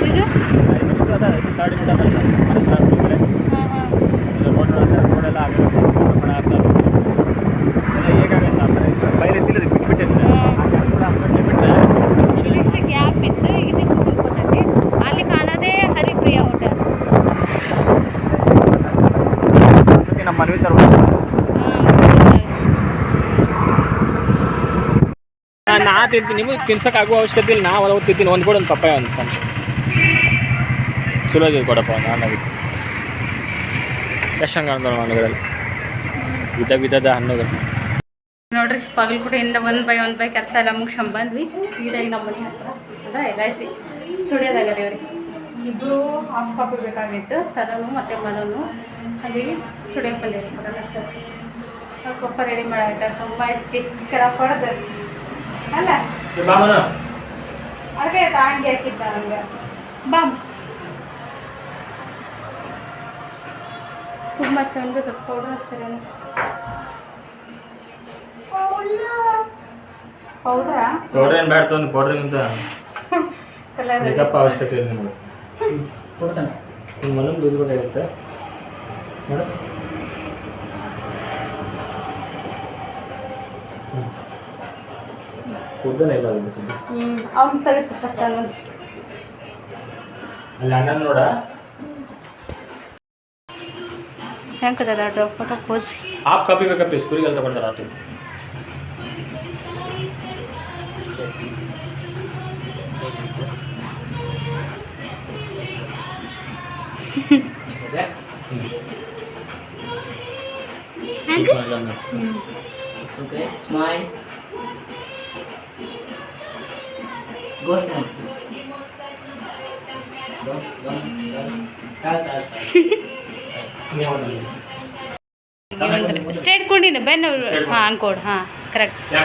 ಇದು ಥರ್ಡ್ ಯೂನಿಟ್ ಅದ ಹಾಂ ಹಾಂ ರೋಡ್ ರೋಡೆಲ್ಲ ಆಗಿರುತ್ತೆ ಮಾಡ ಅಂತಾರು ಎಲ್ಲ ಹೇಗಾಗುತ್ತೆ ಅಂದ್ರೆ ಬೈಲ್ ಎತ್ತಿಲ್ಲ ಬಿಟ್ಬಿಟ್ಟಿದ್ರೆ ಬಿಟ್ಟರೆ ಇಲ್ಲಿಂದ ಗ್ಯಾಪ್ ಇತ್ತು ಇದಕ್ಕೆ ಕೂತ್ಕೊತೈತಿ ಅಲ್ಲಿ ಕಾಣೋದೇ ಹರಿಪ್ರಿಯ ಹೋಟೆಲ್ ಒಂದ್ಸತಿ ನಮ್ಮ ಮನವಿ ತರ್ಬೋದು ನಾ ತಿಂತೀನಿ ನಿಮಗೆ ತಿನ್ಸಕ್ಕೆ ಆಗುವ ಅವಶ್ಯಕತೆ ಇಲ್ಲ ನಾವು ಹೊಲ ತಿಂತೀನಿ ಒಂದು ಕೂಡ ಒಂದು ಪಪ್ಪಾಯ ಒಂದು ಸಣ್ಣ ಚಲೋ ಇದೆ ಕೊಡಪ್ಪ ನಾನು ಅದಕ್ಕೆ. ಎಷ್ಟು ಹಂಗೆ ಅಂದ್ರೆ ಹಣ್ಣುಗಳಲ್ಲಿ ವಿಧ ವಿಧದ ಹಣ್ಣುಗಳು. ನೋಡ್ರಿ ಬಾಗಲಕೋಟೆಯಿಂದ ಒಂದು ಬೈ ಒಂದು ಬೈ ಕೆಲಸ ಎಲ್ಲ ಮುಗಿಸ್ಕೊಂಡ್ ಬಂದ್ವಿ. ಈಗ ನಮ್ಮ ಮನೆ ಹತ್ರ ಅಂದ್ರೆ ಎಲ್ ಐ ಸಿ ಸ್ಟುಡಿಯೋದಾಗ ರೀ. ಇಬ್ಬರು ಹಾಫ್ ಕಾಪಿ ಬೇಕಾಗಿತ್ತು ತರೋನು ಮತ್ತು ಮನೋನು ಹಾಗಾಗಿ ಸ್ಟುಡಿಯೋ ಬಂದಿರಿ ಪಪ್ಪ ರೆಡಿ ಮಾಡಿ ತುಂಬ ಚಿಕ್ಕ ಕೆರ ಅಲ್ಲ. ಅದಕ್ಕೆ ಹಂಗೆ ಹಾಕಿದ್ದ ಬಾಮ್. ತುಂಬ ಚಂದ ಸ್ವಲ್ಪ ಪೌಡ್ರ್ ಹಚ್ತೀರೇನು ಪೌಡ್ರಾ ಪೌಡ್ರ್ ಏನು ಬೇಡ ತೊಂದು ಪೌಡ್ರಿಂತ ಕಲರ್ ಮೇಕಪ್ ಅವಶ್ಯಕತೆ ಇಲ್ಲ ನಿಮಗೆ. ಕೊಡ್ಸಣ. ನಿಮ್ಮ ಮನಮ್ ದುಡ್ಡು ಬೇಕಾಗುತ್ತೆ ನೋಡು. ಕುಡ್ದನೇ ಇಲ್ಲ ಅದು ಸದ್ಯ ಹ್ಞೂ ಅವ್ನು ತೆಗಿಸಿ ಫಸ್ಟ್ ಅನ್ನೋದು ಅಲ್ಲಿ ಅಣ್ಣನ ನೋಡ. ಹೆಂಗೆ ಕದ drop photo pose half copy ಬೇಕಪ್ಪ ಸ್ಕೂಲಿಗೆ ಅಲ್ಲಿ ತಗೊಳ್ತಾರೆ ಆತು It's okay. Smile. ಗೋಷನ್ ಸ್ಟೇಟ್ ಕೋಡಿನ್ ಬೆನ್ ಹಾಂ ಆನ್ ಹಾಂ ಕರೆಕ್ಟ್ ಯಾ